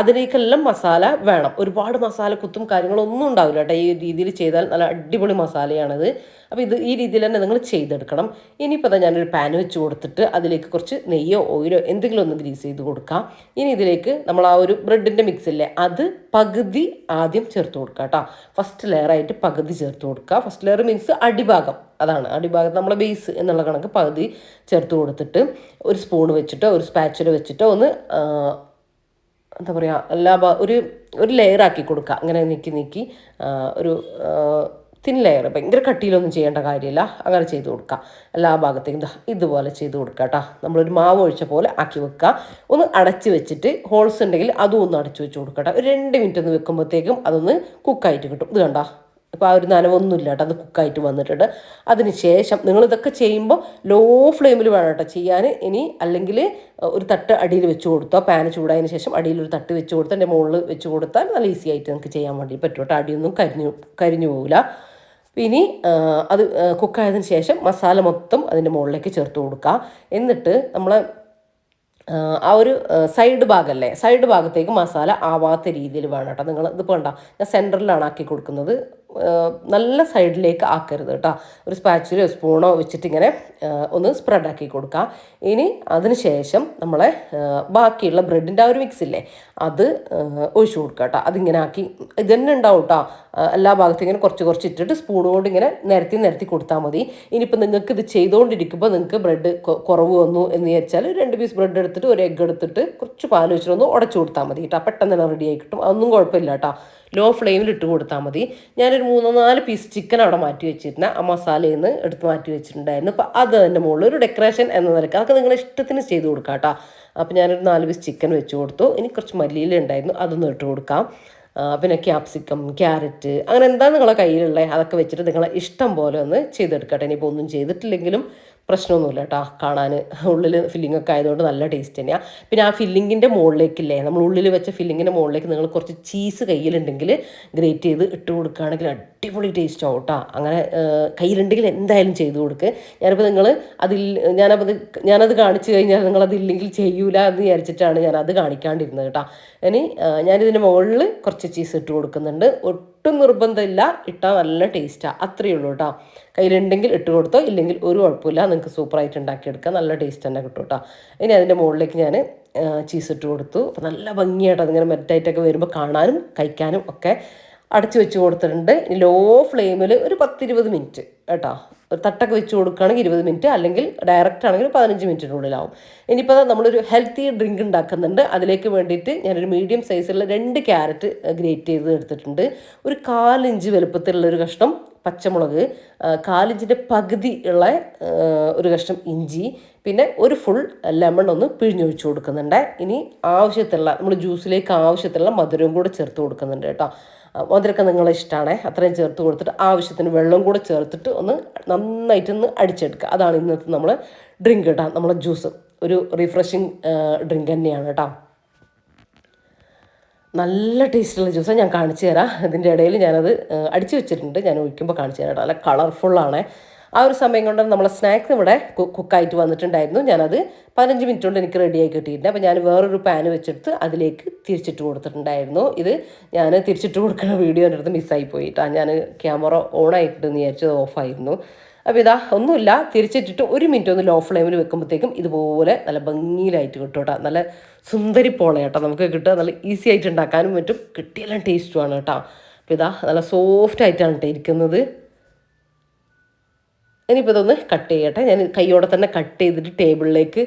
അതിലേക്കെല്ലാം മസാല വേണം. ഒരുപാട് മസാല കുത്തും കാര്യങ്ങളൊന്നും ഉണ്ടാവില്ല കേട്ടോ ഈ രീതിയിൽ ചെയ്താൽ നല്ല അടിപൊളി മസാലയാണത്. അപ്പോൾ ഇത് ഈ രീതിയിൽ തന്നെ നിങ്ങൾ ചെയ്തെടുക്കണം. ഇനിയിപ്പോൾ ഞാനൊരു പാൻ വെച്ച് കൊടുത്തിട്ട് അതിലേക്ക് കുറച്ച് നെയ്യോ ഓയിലോ എന്തെങ്കിലും ഒന്ന് ഗ്രീസ് ചെയ്ത് കൊടുക്കാം. ഇനി ഇതിലേക്ക് നമ്മൾ ആ ഒരു ബ്രെഡിന്റെ മിക്സ് ഇല്ലേ അത് പകുതി ആദ്യം ചേർത്ത് കൊടുക്കാം കേട്ടോ ഫസ്റ്റ് ലെയറായിട്ട് പകുതി ചേർത്ത് കൊടുക്കുക. ഫസ്റ്റ് ലെയർ മീൻസ് അടിഭാഗം. അതാണ് അടിഭാഗത്ത് നമ്മളെ ബേസ് എന്നുള്ള കണക്ക് പകുതി ചേർത്ത് കൊടുത്തിട്ട് ഒരു സ്പൂൺ വെച്ചിട്ടോ ഒരു സ്പാച്ചുല വെച്ചിട്ടോ ഒന്ന് എന്താ പറയുക എല്ലാ ഒരു ഒരു ലെയർ ആക്കി കൊടുക്കുക. അങ്ങനെ നീക്കി നീക്കി ഒരു തിൻ ലെയർ ഭയങ്കര കട്ടിയിലൊന്നും ചെയ്യേണ്ട കാര്യമില്ല. അങ്ങനെ ചെയ്ത് കൊടുക്കുക. എല്ലാ ഭാഗത്തേക്കും ഇതുപോലെ ചെയ്ത് കൊടുക്കുക കേട്ടോ. നമ്മളൊരു മാവ് ഒഴിച്ച പോലെ ആക്കി വെക്കുക. ഒന്ന് അടച്ച് വെച്ചിട്ട് ഹോൾസ് ഉണ്ടെങ്കിൽ അതും ഒന്ന് അടച്ച് വെച്ച് കൊടുക്കട്ടെ ഒരു രണ്ട് മിനിറ്റ് ഒന്ന് വെക്കുമ്പോഴത്തേക്കും അതൊന്ന് കുക്കായിട്ട് കിട്ടും. ഇത് കണ്ട? ഇപ്പോൾ ആ ഒരു നനവൊന്നുമില്ല കേട്ടോ. അത് കുക്കായിട്ട് വന്നിട്ടുണ്ട്. അതിന് ശേഷം നിങ്ങളിതൊക്കെ ചെയ്യുമ്പോൾ ലോ ഫ്ലെയിമിൽ വേണം കേട്ടോ ചെയ്യാൻ. ഇനി അല്ലെങ്കിൽ ഒരു തട്ട് അടിയിൽ വെച്ച് കൊടുത്തോ. പാന് ചൂടായതിന് ശേഷം അടിയിൽ ഒരു തട്ട് വെച്ച് കൊടുത്താൽ എന്റെ മുകളിൽ വെച്ച് കൊടുത്താൽ നല്ല ഈസി ആയിട്ട് നിങ്ങൾക്ക് ചെയ്യാൻ വേണ്ടി പറ്റും കേട്ടോ. അടിയൊന്നും കരിഞ്ഞു കരിഞ്ഞു പോകില്ല ഇനി അത് കുക്കായതിന് ശേഷം മസാല മൊത്തം അതിന്റെ മുകളിലേക്ക് ചേർത്ത് കൊടുക്കുക എന്നിട്ട് നമ്മൾ ആ ഒരു സൈഡ് ഭാഗമല്ലേ സൈഡ് ഭാഗത്തേക്ക് മസാല ആവാത്ത രീതിയിൽ വേണം കേട്ടോ. നിങ്ങൾ ഇത് വേണ്ട. ഞാൻ സെന്ററിലാണ് ആക്കി കൊടുക്കുന്നത്. നല്ല സൈഡിലേക്ക് ആക്കരുത് കേട്ടോ. ഒരു സ്പാച്ചിലോ സ്പൂണോ വെച്ചിട്ട് ഇങ്ങനെ ഒന്ന് സ്പ്രെഡാക്കി കൊടുക്കുക ഇനി അതിന് ശേഷം നമ്മളെ ബാക്കിയുള്ള ബ്രെഡിന്റെ ആ ഒരു മിക്സ് ഇല്ലേ അത് ഒഴിച്ചു കൊടുക്കുക കേട്ടോ. അതിങ്ങനെ ആക്കി ഇത് തന്നെ ഉണ്ടാവും കേട്ടോ. എല്ലാ ഭാഗത്തും ഇങ്ങനെ കുറച്ച് കുറച്ച് ഇട്ടിട്ട് സ്പൂൺ കൊണ്ട് ഇങ്ങനെ നിരത്തി നിരത്തി കൊടുത്താൽ മതി. ഇനിയിപ്പോൾ നിങ്ങൾക്ക് ഇത് ചെയ്തുകൊണ്ടിരിക്കുമ്പോൾ നിങ്ങൾക്ക് ബ്രെഡ് കുറവ് വന്നു എന്ന് വെച്ചാൽ രണ്ട് പീസ് ബ്രെഡ് എടുത്തിട്ട് ഒരു എഗ്ഗ് എടുത്തിട്ട് കുറച്ച് പാൽ വെച്ചിട്ടൊന്ന് ഉടച്ചു കൊടുത്താൽ മതി കേട്ടോ. പെട്ടെന്ന് തന്നെ റെഡി ആയി കിട്ടും. അതൊന്നും കുഴപ്പമില്ല കേട്ടോ. ലോ ഫ്ലെയിമിൽ ഇട്ട് കൊടുത്താൽ മതി. ഞാനൊരു മൂന്നോ നാല് പീസ് ചിക്കൻ അവിടെ മാറ്റി വെച്ചിരുന്ന. ആ മസാലയിൽ നിന്ന് എടുത്ത് മാറ്റി വെച്ചിട്ടുണ്ടായിരുന്നു. അപ്പോൾ അത് എന്റെ മുകളിൽ ഒരു ഡെക്കറേഷൻ എന്ന നിലയ്ക്ക് അതൊക്കെ നിങ്ങളുടെ ഇഷ്ടത്തിന് ചെയ്ത് കൊടുക്കാം കേട്ടോ. അപ്പോൾ ഞാനൊരു നാല് പീസ് ചിക്കൻ വെച്ച് കൊടുത്തു. ഇനി കുറച്ച് മല്ലിയില ഉണ്ടായിരുന്നു. അതൊന്ന് ഇട്ട് കൊടുക്കാം. പിന്നെ ക്യാപ്സിക്കം ക്യാരറ്റ് അങ്ങനെ എന്താ നിങ്ങളെ കയ്യിലുള്ളത് അതൊക്കെ വെച്ചിട്ട് നിങ്ങളെ ഇഷ്ടം പോലെ ഒന്ന് ചെയ്തെടുക്കട്ടെ. ഇനിയിപ്പോൾ ഒന്നും ചെയ്തിട്ടില്ലെങ്കിലും പ്രശ്നമൊന്നുമില്ല കേട്ടോ. കാണാൻ ഉള്ളിൽ ഫില്ലിംഗ് ഒക്കെ ആയതുകൊണ്ട് നല്ല ടേസ്റ്റ് തന്നെയാണ് പിന്നെ ആ ഫില്ലിങ്ങിന്റെ മുകളിലേക്കില്ലേ നമ്മൾ ഉള്ളിൽ വെച്ച ഫില്ലിങ്ങിന്റെ മുകളിലേക്ക് നിങ്ങൾ കുറച്ച് ചീസ് കയ്യിലുണ്ടെങ്കിൽ ഗ്രേറ്റ് ചെയ്ത് ഇട്ട് കൊടുക്കുകയാണെങ്കിൽ അടിപൊളി ടേസ്റ്റ് ആവും കേട്ടോ. അങ്ങനെ കയ്യിലുണ്ടെങ്കിൽ എന്തായാലും ചെയ്ത് കൊടുക്ക്. ഞാനിപ്പോൾ നിങ്ങൾ അതിൽ ഞാനത് ഞാനത് കാണിച്ചു കഴിഞ്ഞാൽ നിങ്ങളതില്ലെങ്കിൽ ചെയ്യൂല എന്ന് വിചാരിച്ചിട്ടാണ് ഞാൻ അത് കാണിക്കാണ്ടിരുന്നത് കേട്ടോ. ഇനി ഞാനിതിന്റെ മുകളിൽ കുറച്ച് ചീസ് ഇട്ട് കൊടുക്കുന്നുണ്ട്. ഒട്ടും നിർബന്ധമില്ല. ഇട്ടാൽ നല്ല ടേസ്റ്റാണ് അത്രയേ ഉള്ളൂ കേട്ടോ കയ്യിലുണ്ടെങ്കിൽ ഇട്ട് കൊടുത്തോ ഇല്ലെങ്കിൽ ഒരു കുഴപ്പമില്ല. നിങ്ങൾക്ക് സൂപ്പറായിട്ട് ഉണ്ടാക്കിയെടുക്കാം നല്ല ടേസ്റ്റ് തന്നെ കിട്ടും കേട്ടോ ഇനി അതിന്റെ മുകളിലേക്ക് ഞാൻ ചീസ് ഇട്ട് കൊടുത്തു. അപ്പോൾ നല്ല ഭംഗിയായിട്ട് അതിങ്ങനെ മെറ്റായിട്ടൊക്കെ വരുമ്പോൾ കാണാനും കഴിക്കാനും ഒക്കെ അടച്ചു വെച്ച് കൊടുത്തിട്ടുണ്ട്. ലോ ഫ്ലെയിമിൽ ഒരു പത്തിരുപത് മിനിറ്റ് കേട്ടോ. ഒരു തട്ടൊക്കെ വെച്ച് കൊടുക്കുകയാണെങ്കിൽ ഇരുപത് മിനിറ്റ് അല്ലെങ്കിൽ ഡയറക്റ്റ് ആണെങ്കിൽ പതിനഞ്ച് മിനിറ്റിനുള്ളിലാവും ഇനിയിപ്പോൾ നമ്മളൊരു ഹെൽത്തി ഡ്രിങ്ക് ഉണ്ടാക്കുന്നുണ്ട്. അതിലേക്ക് വേണ്ടിയിട്ട് ഞാനൊരു മീഡിയം സൈസുള്ള രണ്ട് ക്യാരറ്റ് ഗ്രേറ്റ് ചെയ്ത് എടുത്തിട്ടുണ്ട്. ഒരു കാലിഞ്ച് വലുപ്പത്തിലുള്ള ഒരു കഷ്ണം പച്ചമുളക് കാലിഞ്ചിന്റെ പകുതി ഉള്ള ഒരു കഷ്ണം ഇഞ്ചി പിന്നെ ഒരു ഫുൾ ലെമൺ ഒന്ന് പിഴിഞ്ഞൊഴിച്ച് കൊടുക്കുന്നുണ്ട്. ഇനി ആവശ്യത്തിലുള്ള നമ്മൾ ജ്യൂസിലേക്ക് ആവശ്യത്തിലുള്ള മധുരവും കൂടെ ചേർത്ത് കൊടുക്കുന്നുണ്ട് കേട്ടോ. മധുരമൊക്കെ നിങ്ങളെ ഇഷ്ടമാണ് അത്രയും ചേർത്ത് കൊടുത്തിട്ട് ആവശ്യത്തിന് വെള്ളം കൂടെ ചേർത്തിട്ട് ഒന്ന് നന്നായിട്ടൊന്ന് അടിച്ചെടുക്കുക. അതാണ് ഇന്നത്തെ നമ്മൾ ഡ്രിങ്ക് കേട്ടോ നമ്മളെ ജ്യൂസ് ഒരു റിഫ്രഷിങ് ഡ്രിങ്ക് തന്നെയാണ് കേട്ടോ നല്ല ടേസ്റ്റുള്ള ജ്യൂസ് ഞാൻ കാണിച്ചു തരാം. ഇതിന്റെ ഇടയിൽ ഞാനത് അടിച്ചു വെച്ചിട്ടുണ്ട്. ഞാൻ ഒഴിക്കുമ്പോൾ കാണിച്ചു തരാം കേട്ടോ നല്ല കളർഫുള്ളാണ് ആ ഒരു സമയം കൊണ്ട് നമ്മളെ സ്നാക്സ് ഇവിടെ കുക്കായിട്ട് വന്നിട്ടുണ്ടായിരുന്നു. ഞാനത് പതിനഞ്ച് മിനിറ്റ് കൊണ്ട് എനിക്ക് റെഡിയായി കിട്ടിയിട്ടുണ്ട്. അപ്പോൾ ഞാൻ വേറൊരു പാൻ വെച്ചെടുത്ത് അതിലേക്ക് തിരിച്ചിട്ട് കൊടുത്തിട്ടുണ്ടായിരുന്നു. ഇത് ഞാൻ തിരിച്ചിട്ട് കൊടുക്കുന്ന വീഡിയോ എന്റെ അടുത്ത് മിസ്സായി പോയിട്ടാണ് ഞാൻ ക്യാമറ ഓൺ ആയിട്ട് വിചാരിച്ചത് ഓഫായിരുന്നു അപ്പോൾ ഇതാ ഒന്നുമില്ല. തിരിച്ചിട്ടിട്ട് ഒരു മിനിറ്റ് ഒന്ന് ലോ ഫ്ലെയിമിൽ വെക്കുമ്പോഴത്തേക്കും ഇതുപോലെ നല്ല ഭംഗിയിലായിട്ട് കിട്ടും കേട്ടോ നല്ല സുന്ദരി പോളെ കേട്ടോ നമുക്ക് കിട്ടുക. നല്ല ഈസി ആയിട്ട് ഉണ്ടാക്കാനും പറ്റും. കിട്ടിയെല്ലാം ടേസ്റ്റുമാണ് കേട്ടോ. അപ്പോൾ ഇതാ നല്ല സോഫ്റ്റ് ആയിട്ടാണ് കേട്ടോ ഇരിക്കുന്നത്. ഇനിയിപ്പോൾ ഇതൊന്ന് കട്ട് ചെയ്യട്ടെ. ഞാൻ കൈയോടെ തന്നെ കട്ട് ചെയ്തിട്ട് ടേബിളിലേക്ക്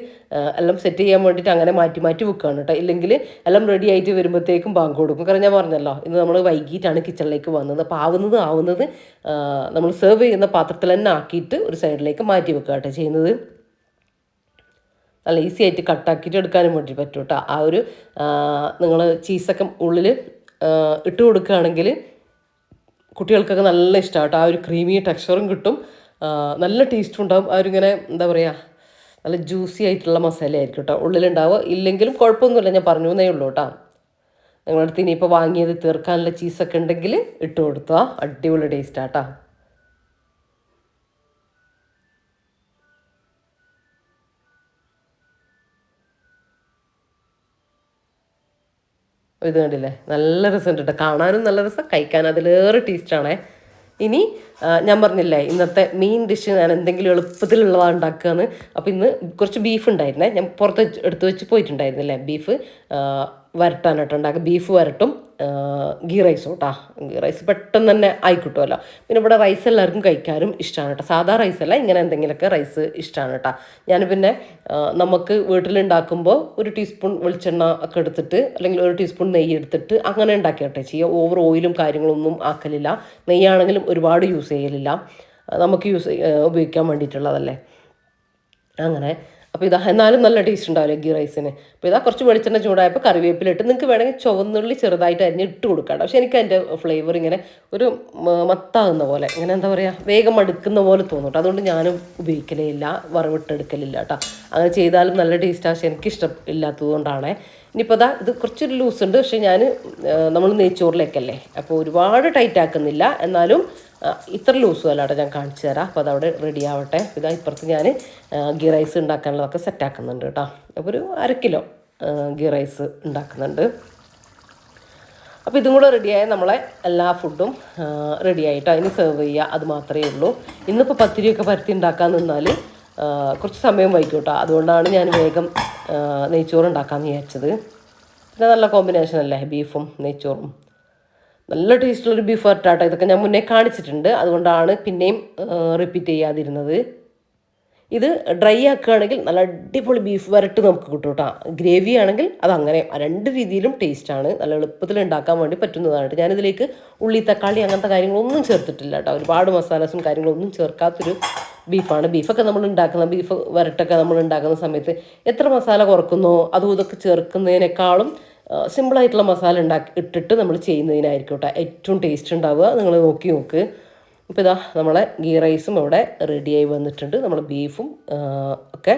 എല്ലാം സെറ്റ് ചെയ്യാൻ വേണ്ടിയിട്ട് അങ്ങനെ മാറ്റി മാറ്റി വെക്കുകയാണ് കേട്ടോ ഇല്ലെങ്കിൽ എല്ലാം റെഡി ആയിട്ട് വരുമ്പോഴത്തേക്കും ബാങ്ക് കൊടുക്കും. കാരണം ഞാൻ പറഞ്ഞല്ലോ ഇന്ന് നമ്മൾ വൈകിട്ടാണ് കിച്ചണിലേക്ക് വന്നത്. അപ്പോൾ ആവുന്നത് ആവുന്നത് നമ്മൾ സെർവ് ചെയ്യുന്ന പാത്രത്തിൽ തന്നെ ആക്കിയിട്ട് ഒരു സൈഡിലേക്ക് മാറ്റി വെക്കുക കേട്ടോ ചെയ്യുന്നത്. നല്ല ഈസി ആയിട്ട് കട്ടാക്കിയിട്ട് എടുക്കാനും വേണ്ടി പറ്റും കേട്ടോ ആ ഒരു നിങ്ങൾ ചീസൊക്കെ ഉള്ളിൽ ഇട്ട് കൊടുക്കുകയാണെങ്കിൽ കുട്ടികൾക്കൊക്കെ നല്ല ഇഷ്ടമാണ് കേട്ടോ ആ ഒരു ക്രീമി ടെക്സ്ചറും കിട്ടും. നല്ല ടേസ്റ്റും ഉണ്ടാവും. അവരിങ്ങനെ എന്താ പറയുക നല്ല ജ്യൂസി ആയിട്ടുള്ള മസാല ആയിരിക്കും കേട്ടോ ഉള്ളിലുണ്ടാവുക. ഇല്ലെങ്കിലും കുഴപ്പമൊന്നുമില്ല. ഞാൻ പറഞ്ഞു എന്നേ ഉള്ളൂ കേട്ടോ നിങ്ങളുടെ അടുത്ത് ഇനിയിപ്പോൾ വാങ്ങിയത് തീർക്കാനുള്ള ചീസൊക്കെ ഉണ്ടെങ്കിൽ ഇട്ട് കൊടുത്തുക അടിപൊളി ടേസ്റ്റാട്ടോ ഇത് കണ്ടില്ലേ? നല്ല രസമുണ്ട് കേട്ടോ കാണാനും നല്ല രസം. കഴിക്കാൻ അതിലേറെ ടേസ്റ്റാണേ ഇനി ഞാൻ പറഞ്ഞില്ലേ ഇന്നത്തെ മെയിൻ ഡിഷ് ഞാൻ എന്തെങ്കിലും എളുപ്പത്തിലുള്ളതാണ് ഉണ്ടാക്കുകയെന്ന് അപ്പോൾ ഇന്ന് കുറച്ച് ബീഫ് ഉണ്ടായിരുന്നേ. ഞാൻ പുറത്ത് എടുത്ത് വെച്ച് പോയിട്ടുണ്ടായിരുന്നില്ലേ ബീഫ് വരട്ടാനായിട്ട് ഉണ്ടാക്കുക ബീഫ് വരട്ടും ഗീ റൈസും കേട്ടോ ഗീ റൈസ് പെട്ടെന്ന് തന്നെ ആയിക്കിട്ടുമല്ലോ പിന്നെ ഇവിടെ റൈസ് എല്ലാവർക്കും കഴിക്കാനും ഇഷ്ടമാണ് കേട്ടോ സാധാ റൈസ് അല്ല ഇങ്ങനെ എന്തെങ്കിലുമൊക്കെ റൈസ് ഇഷ്ടമാണ് കേട്ടോ ഞാൻ പിന്നെ നമുക്ക് വീട്ടിലുണ്ടാക്കുമ്പോൾ ഒരു ടീസ്പൂൺ വെളിച്ചെണ്ണ ഒക്കെ എടുത്തിട്ട് അല്ലെങ്കിൽ ഒരു ടീസ്പൂൺ നെയ്യ് എടുത്തിട്ട് അങ്ങനെ ഉണ്ടാക്കിയാട്ടെ. ചെയ്യുക ഓവർ ഓയിലും കാര്യങ്ങളൊന്നും ആക്കലില്ല. നെയ്യാണെങ്കിലും ഒരുപാട് യൂസ് ചെയ്യലില്ല. നമുക്ക് യൂസ് ഉപയോഗിക്കാൻ വേണ്ടിയിട്ടുള്ളതല്ലേ. അങ്ങനെ അപ്പോൾ ഇതാ എന്നാലും നല്ല ടേസ്റ്റ് ഉണ്ടാവില്ല ഗീ റൈസിന് അപ്പോൾ ഇതാ കുറച്ച് വെളിച്ചെണ്ണ ചൂടായപ്പോൾ കറിവേപ്പിലിട്ട് നിങ്ങൾക്ക് വേണമെങ്കിൽ ചുവന്നുള്ളി ചെറുതായിട്ട് അരിഞ്ഞ് ഇട്ട് കൊടുക്കാം പക്ഷേ എനിക്ക് അതിന്റെ ഫ്ലേവർ ഇങ്ങനെ ഒരു മത്താകുന്ന പോലെ ഇങ്ങനെ എന്താ പറയുക വേഗം മടുക്കുന്ന പോലെ തോന്നും കേട്ടോ. അതുകൊണ്ട് ഞാനും ഉപയോഗിക്കലേ ഇല്ല വറവിട്ടെടുക്കലില്ല കേട്ടോ. അങ്ങനെ ചെയ്താലും നല്ല ടേസ്റ്റാണ് പക്ഷേ എനിക്ക് ഇഷ്ടം ഇല്ലാത്തത് കൊണ്ടാണ്. ഇനിയിപ്പോൾ അതാ ഇത് കുറച്ചൊരു ലൂസ് ഉണ്ട് പക്ഷേ ഞാൻ നമ്മൾ നെയ്ച്ചോറിലേക്കല്ലേ. അപ്പോൾ ഒരുപാട് ടൈറ്റ് ആക്കുന്നില്ല. എന്നാലും ഇത്ര ലൂസും അല്ല കേട്ടോ ഞാൻ കാണിച്ചു തരാം. അപ്പോൾ അതവിടെ റെഡി ആവട്ടെ. ഇതാ ഇപ്പുറത്ത് ഞാൻ ഗീ റൈസ് ഉണ്ടാക്കാനുള്ളതൊക്കെ സെറ്റ് ആക്കുന്നുണ്ട് കേട്ടോ. അപ്പോൾ ഒരു അര കിലോ ഗീ റൈസ് ഉണ്ടാക്കുന്നുണ്ട്. അപ്പോൾ ഇതും കൂടെ റെഡിയായ നമ്മളെ എല്ലാ ഫുഡും റെഡി ആയിട്ടോ അതിന് സെർവ് ചെയ്യുക. അത് മാത്രമേ ഉള്ളൂ. ഇന്നിപ്പോൾ പത്തിരിയൊക്കെ പരത്തി ഉണ്ടാക്കാൻ നിന്നാൽ കുറച്ച് സമയം വൈകും കേട്ടോ അതുകൊണ്ടാണ് ഞാൻ വേഗം നെയ്ച്ചോറ് ഉണ്ടാക്കാമെന്ന് വിചാരിച്ചത്. പിന്നെ നല്ല കോമ്പിനേഷൻ അല്ലേ ബീഫും നെയ്ച്ചോറും. നല്ല ടേസ്റ്റുള്ളൊരു ബീഫ് വരട്ടാട്ടോ. ഇതൊക്കെ ഞാൻ മുന്നേ കാണിച്ചിട്ടുണ്ട്. അതുകൊണ്ടാണ് പിന്നെയും റിപ്പീറ്റ് ചെയ്യാതിരുന്നത്. ഇത് ഡ്രൈ ആക്കുകയാണെങ്കിൽ നല്ല അടിപൊളി ബീഫ് വരട്ട് നമുക്ക് കിട്ടും കേട്ടോ ഗ്രേവി ആണെങ്കിൽ അത് അങ്ങനെ രണ്ട് രീതിയിലും ടേസ്റ്റാണ് നല്ല എളുപ്പത്തിൽ ഉണ്ടാക്കാൻ വേണ്ടി പറ്റുന്നതാണ്. ഞാനിതിലേക്ക് ഉള്ളി തക്കാളി അങ്ങനത്തെ കാര്യങ്ങളൊന്നും ചേർത്തിട്ടില്ല കേട്ടോ ഒരുപാട് മസാലസും കാര്യങ്ങളൊന്നും ചേർക്കാത്തൊരു ബീഫാണ് ബീഫൊക്കെ നമ്മൾ ഉണ്ടാക്കുന്ന ബീഫ് വരട്ടൊക്കെ നമ്മൾ ഉണ്ടാക്കുന്ന സമയത്ത് എത്ര മസാല കുറക്കുന്നോ അതും ഇതൊക്കെ ചേർക്കുന്നതിനേക്കാളും സിമ്പിളായിട്ടുള്ള മസാല ഉണ്ടാക്കി ഇട്ടിട്ട് നമ്മൾ ചെയ്യുന്നതിനായിരിക്കും കേട്ടോ ഏറ്റവും ടേസ്റ്റ് ഉണ്ടാവുക. നിങ്ങൾ നോക്കി നോക്ക്. ഇപ്പോൾ ഇതാ നമ്മളെ ഗീ റൈസും ഇവിടെ റെഡിയായി വന്നിട്ടുണ്ട്. നമ്മൾ ബീഫും ഒക്കെ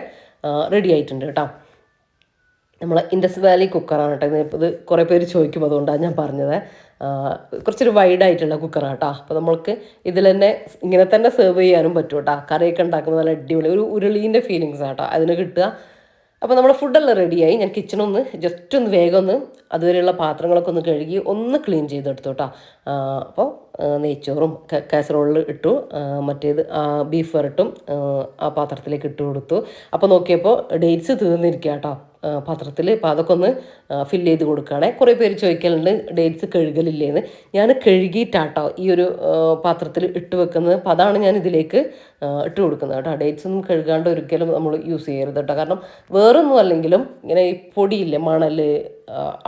റെഡി ആയിട്ടുണ്ട് കേട്ടോ. നമ്മൾ ഇൻഡസ് വാലി കുക്കറാണ് കേട്ടോ. ഇത് കുറേ പേര് ചോദിക്കും അതുകൊണ്ടാണ് ഞാൻ പറഞ്ഞത്. കുറച്ചൊരു വൈഡായിട്ടുള്ള കുക്കറാണ് കേട്ടോ. അപ്പോൾ നമ്മൾക്ക് ഇതിൽ തന്നെ ഇങ്ങനെ തന്നെ സെർവ് ചെയ്യാനും പറ്റും കേട്ടോ. കറിയൊക്കെ ഉണ്ടാക്കുമ്പോൾ നല്ല അടിപൊളി ഒരു ഉരുളീന്റെ ഫീലിങ്സ് ആട്ടോ അതിന് കിട്ടുക അപ്പോൾ നമ്മുടെ ഫുഡെല്ലാം റെഡിയായി ഞാൻ കിച്ചണൊന്ന് ജസ്റ്റ് ഒന്ന് വേഗം ഒന്ന് അതുവരെയുള്ള പാത്രങ്ങളൊക്കെ ഒന്ന് കഴുകി ഒന്ന് ക്ലീൻ ചെയ്തെടുത്തു അപ്പോൾ നെയ്ച്ചോറും കാസറോളിൽ ഇട്ടു. മറ്റേത് ബീഫ് വരട്ടും ആ പാത്രത്തിലേക്ക് ഇട്ട് കൊടുത്തു. അപ്പോൾ നോക്കിയപ്പോൾ ഡേറ്റ്സ് തീർന്നിരിക്കുക കേട്ടോ പാത്രത്തിൽ അപ്പോൾ അതൊക്കെ ഒന്ന് ഫില്ല് ചെയ്ത് കൊടുക്കുകയാണെ. കുറേ പേര് ചോദിക്കലുണ്ട് ഡേറ്റ്സ് കഴുകലില്ലേന്ന്. ഞാൻ കഴുകിയിട്ടാട്ടോ ഈ ഒരു പാത്രത്തിൽ ഇട്ട് വെക്കുന്നത്. അപ്പോൾ അതാണ് ഞാൻ ഇതിലേക്ക് ഇട്ട് കൊടുക്കുന്നത് കേട്ടോ. ഡേറ്റ്സ് ഒന്നും കഴുകാണ്ട് ഒരിക്കലും നമ്മൾ യൂസ് ചെയ്യരുത് കേട്ടോ. കാരണം വേറൊന്നും അല്ലെങ്കിലും ഇങ്ങനെ ഈ പൊടിയില്ലേ മണൽ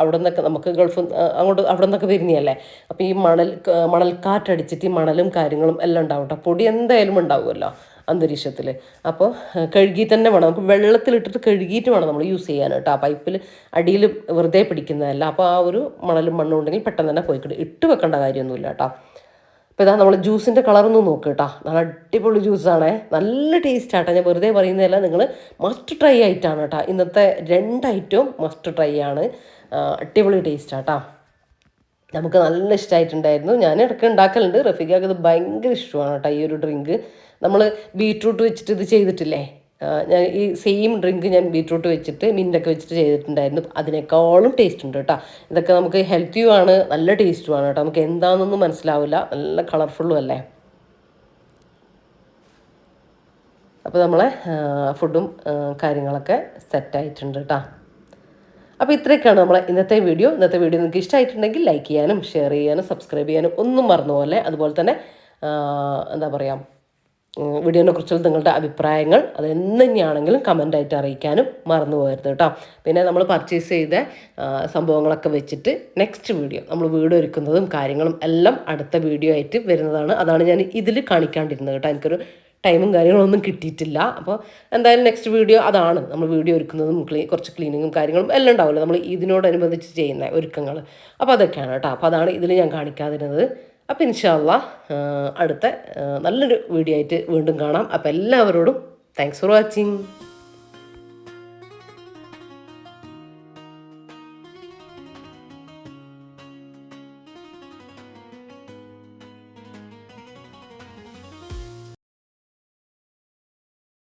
അവിടെ നിന്നൊക്കെ നമുക്ക് ഗൾഫ് അങ്ങോട്ട് അവിടെ നിന്നൊക്കെ വരുന്നതല്ലേ? അപ്പോൾ ഈ മണൽ മണൽ മണൽക്കാറ്റടിച്ചിട്ട് ഈ മണലും കാര്യങ്ങളും എല്ലാം ഉണ്ടാവും കേട്ടോ. പൊടി എന്തായാലും ഉണ്ടാവുമല്ലോ. അന്തരീക്ഷത്തിൽ അപ്പോൾ കഴുകി തന്നെ വേണം. നമുക്ക് വെള്ളത്തിലിട്ടിട്ട് കഴുകിയിട്ട് വേണം നമ്മൾ യൂസ് ചെയ്യാൻ കേട്ടോ. ആ പൈപ്പിൽ അടിയിൽ വെറുതെ പിടിക്കുന്നതല്ല. അപ്പോൾ ആ ഒരു മണലും മണ്ണും ഉണ്ടെങ്കിൽ പെട്ടെന്ന് തന്നെ പോയി കിട്ടും ഇട്ട് വെക്കേണ്ട കാര്യമൊന്നുമില്ല കേട്ടോ. അപ്പോൾ ഇതാ നമ്മൾ ജ്യൂസിന്റെ കളറൊന്നും നോക്ക് കേട്ടോ. നല്ല അടിപൊളി ജ്യൂസാണേ. നല്ല ടേസ്റ്റ് ആട്ടോ. ഞാൻ വെറുതെ പറയുന്നതല്ല. നിങ്ങൾ മസ്റ്റ് ട്രൈ ആയിട്ടാണ് കേട്ടോ. ഇന്നത്തെ രണ്ട് ഐറ്റവും മസ്റ്റ് ട്രൈ ആണ്. അടിപൊളി ടേസ്റ്റ് ആട്ടോ. നമുക്ക് നല്ല ഇഷ്ടമായിട്ടുണ്ടായിരുന്നു ഞാൻ ഇടയ്ക്ക് ഉണ്ടാക്കലുണ്ട്. റഫീഖാക്ക് ഇത് ഭയങ്കര ഇഷ്ടമാണ് കേട്ടോ. ഈ ഒരു ഡ്രിങ്ക് നമ്മൾ ബീട്രൂട്ട് വെച്ചിട്ട് ഇത് ചെയ്തിട്ടില്ലേ? ഞാൻ ഈ സെയിം ഡ്രിങ്ക് ഞാൻ ബീട്രൂട്ട് വെച്ചിട്ട് മിന്റൊക്കെ വെച്ചിട്ട് ചെയ്തിട്ടുണ്ടായിരുന്നു. അതിനേക്കാളും ടേസ്റ്റ് ഉണ്ട് കേട്ടോ ഇതൊക്കെ നമുക്ക് ഹെൽത്തിയും ആണ് നല്ല ടേസ്റ്റുമാണ് കേട്ടോ നമുക്ക് എന്താണെന്നൊന്നും മനസ്സിലാവില്ല. നല്ല കളർഫുള്ളും അല്ലേ? അപ്പോൾ നമ്മളെ ഫുഡും കാര്യങ്ങളൊക്കെ സെറ്റായിട്ടുണ്ട് കേട്ടോ അപ്പോൾ ഇത്രയൊക്കെയാണ് നമ്മളെ ഇന്നത്തെ വീഡിയോ ഇന്നത്തെ വീഡിയോ നിങ്ങൾക്ക് ഇഷ്ടമായിട്ടുണ്ടെങ്കിൽ ലൈക്ക് ചെയ്യാനും ഷെയർ ചെയ്യാനും സബ്സ്ക്രൈബ് ചെയ്യാനും ഒന്നും മറന്നുപോലെ അതുപോലെ തന്നെ എന്താ പറയുക വീഡിയോനെ കുറിച്ചുള്ള നിങ്ങളുടെ അഭിപ്രായങ്ങൾ അത് എന്ത് തന്നെയാണെങ്കിലും കമന്റായിട്ട് അറിയിക്കാനും മറന്നു പോകരുത് കേട്ടോ പിന്നെ നമ്മൾ പർച്ചേസ് ചെയ്ത സംഭവങ്ങളൊക്കെ വെച്ചിട്ട് നെക്സ്റ്റ് വീഡിയോ നമ്മൾ വീട് ഒരുക്കുന്നതും കാര്യങ്ങളും എല്ലാം അടുത്ത വീഡിയോ ആയിട്ട് വരുന്നതാണ്. അതാണ് ഞാൻ ഇതിൽ കാണിക്കാണ്ടിരുന്നത് കേട്ടോ. എനിക്കൊരു ടൈമും കാര്യങ്ങളൊന്നും കിട്ടിയിട്ടില്ല. അപ്പോൾ എന്തായാലും നെക്സ്റ്റ് വീഡിയോ അതാണ്. നമ്മൾ വീഡിയോ ഒരുക്കുന്നതും ക്ലീ കുറച്ച് ക്ലീനിങ്ങും കാര്യങ്ങളും എല്ലാം ഉണ്ടാവില്ല നമ്മൾ ഇതിനോടനുബന്ധിച്ച് ചെയ്യുന്ന ഒരുക്കങ്ങൾ. അപ്പോൾ അതൊക്കെയാണ് കേട്ടോ. അപ്പോൾ അതാണ് ഇതിൽ ഞാൻ കാണിക്കാതിരുന്നത്. അപ്പോൾ ഇൻഷാല്ല അടുത്ത നല്ലൊരു വീഡിയോ ആയിട്ട് വീണ്ടും കാണാം. അപ്പോൾ എല്ലാവരോടും താങ്ക്സ് ഫോർ വാച്ചിങ്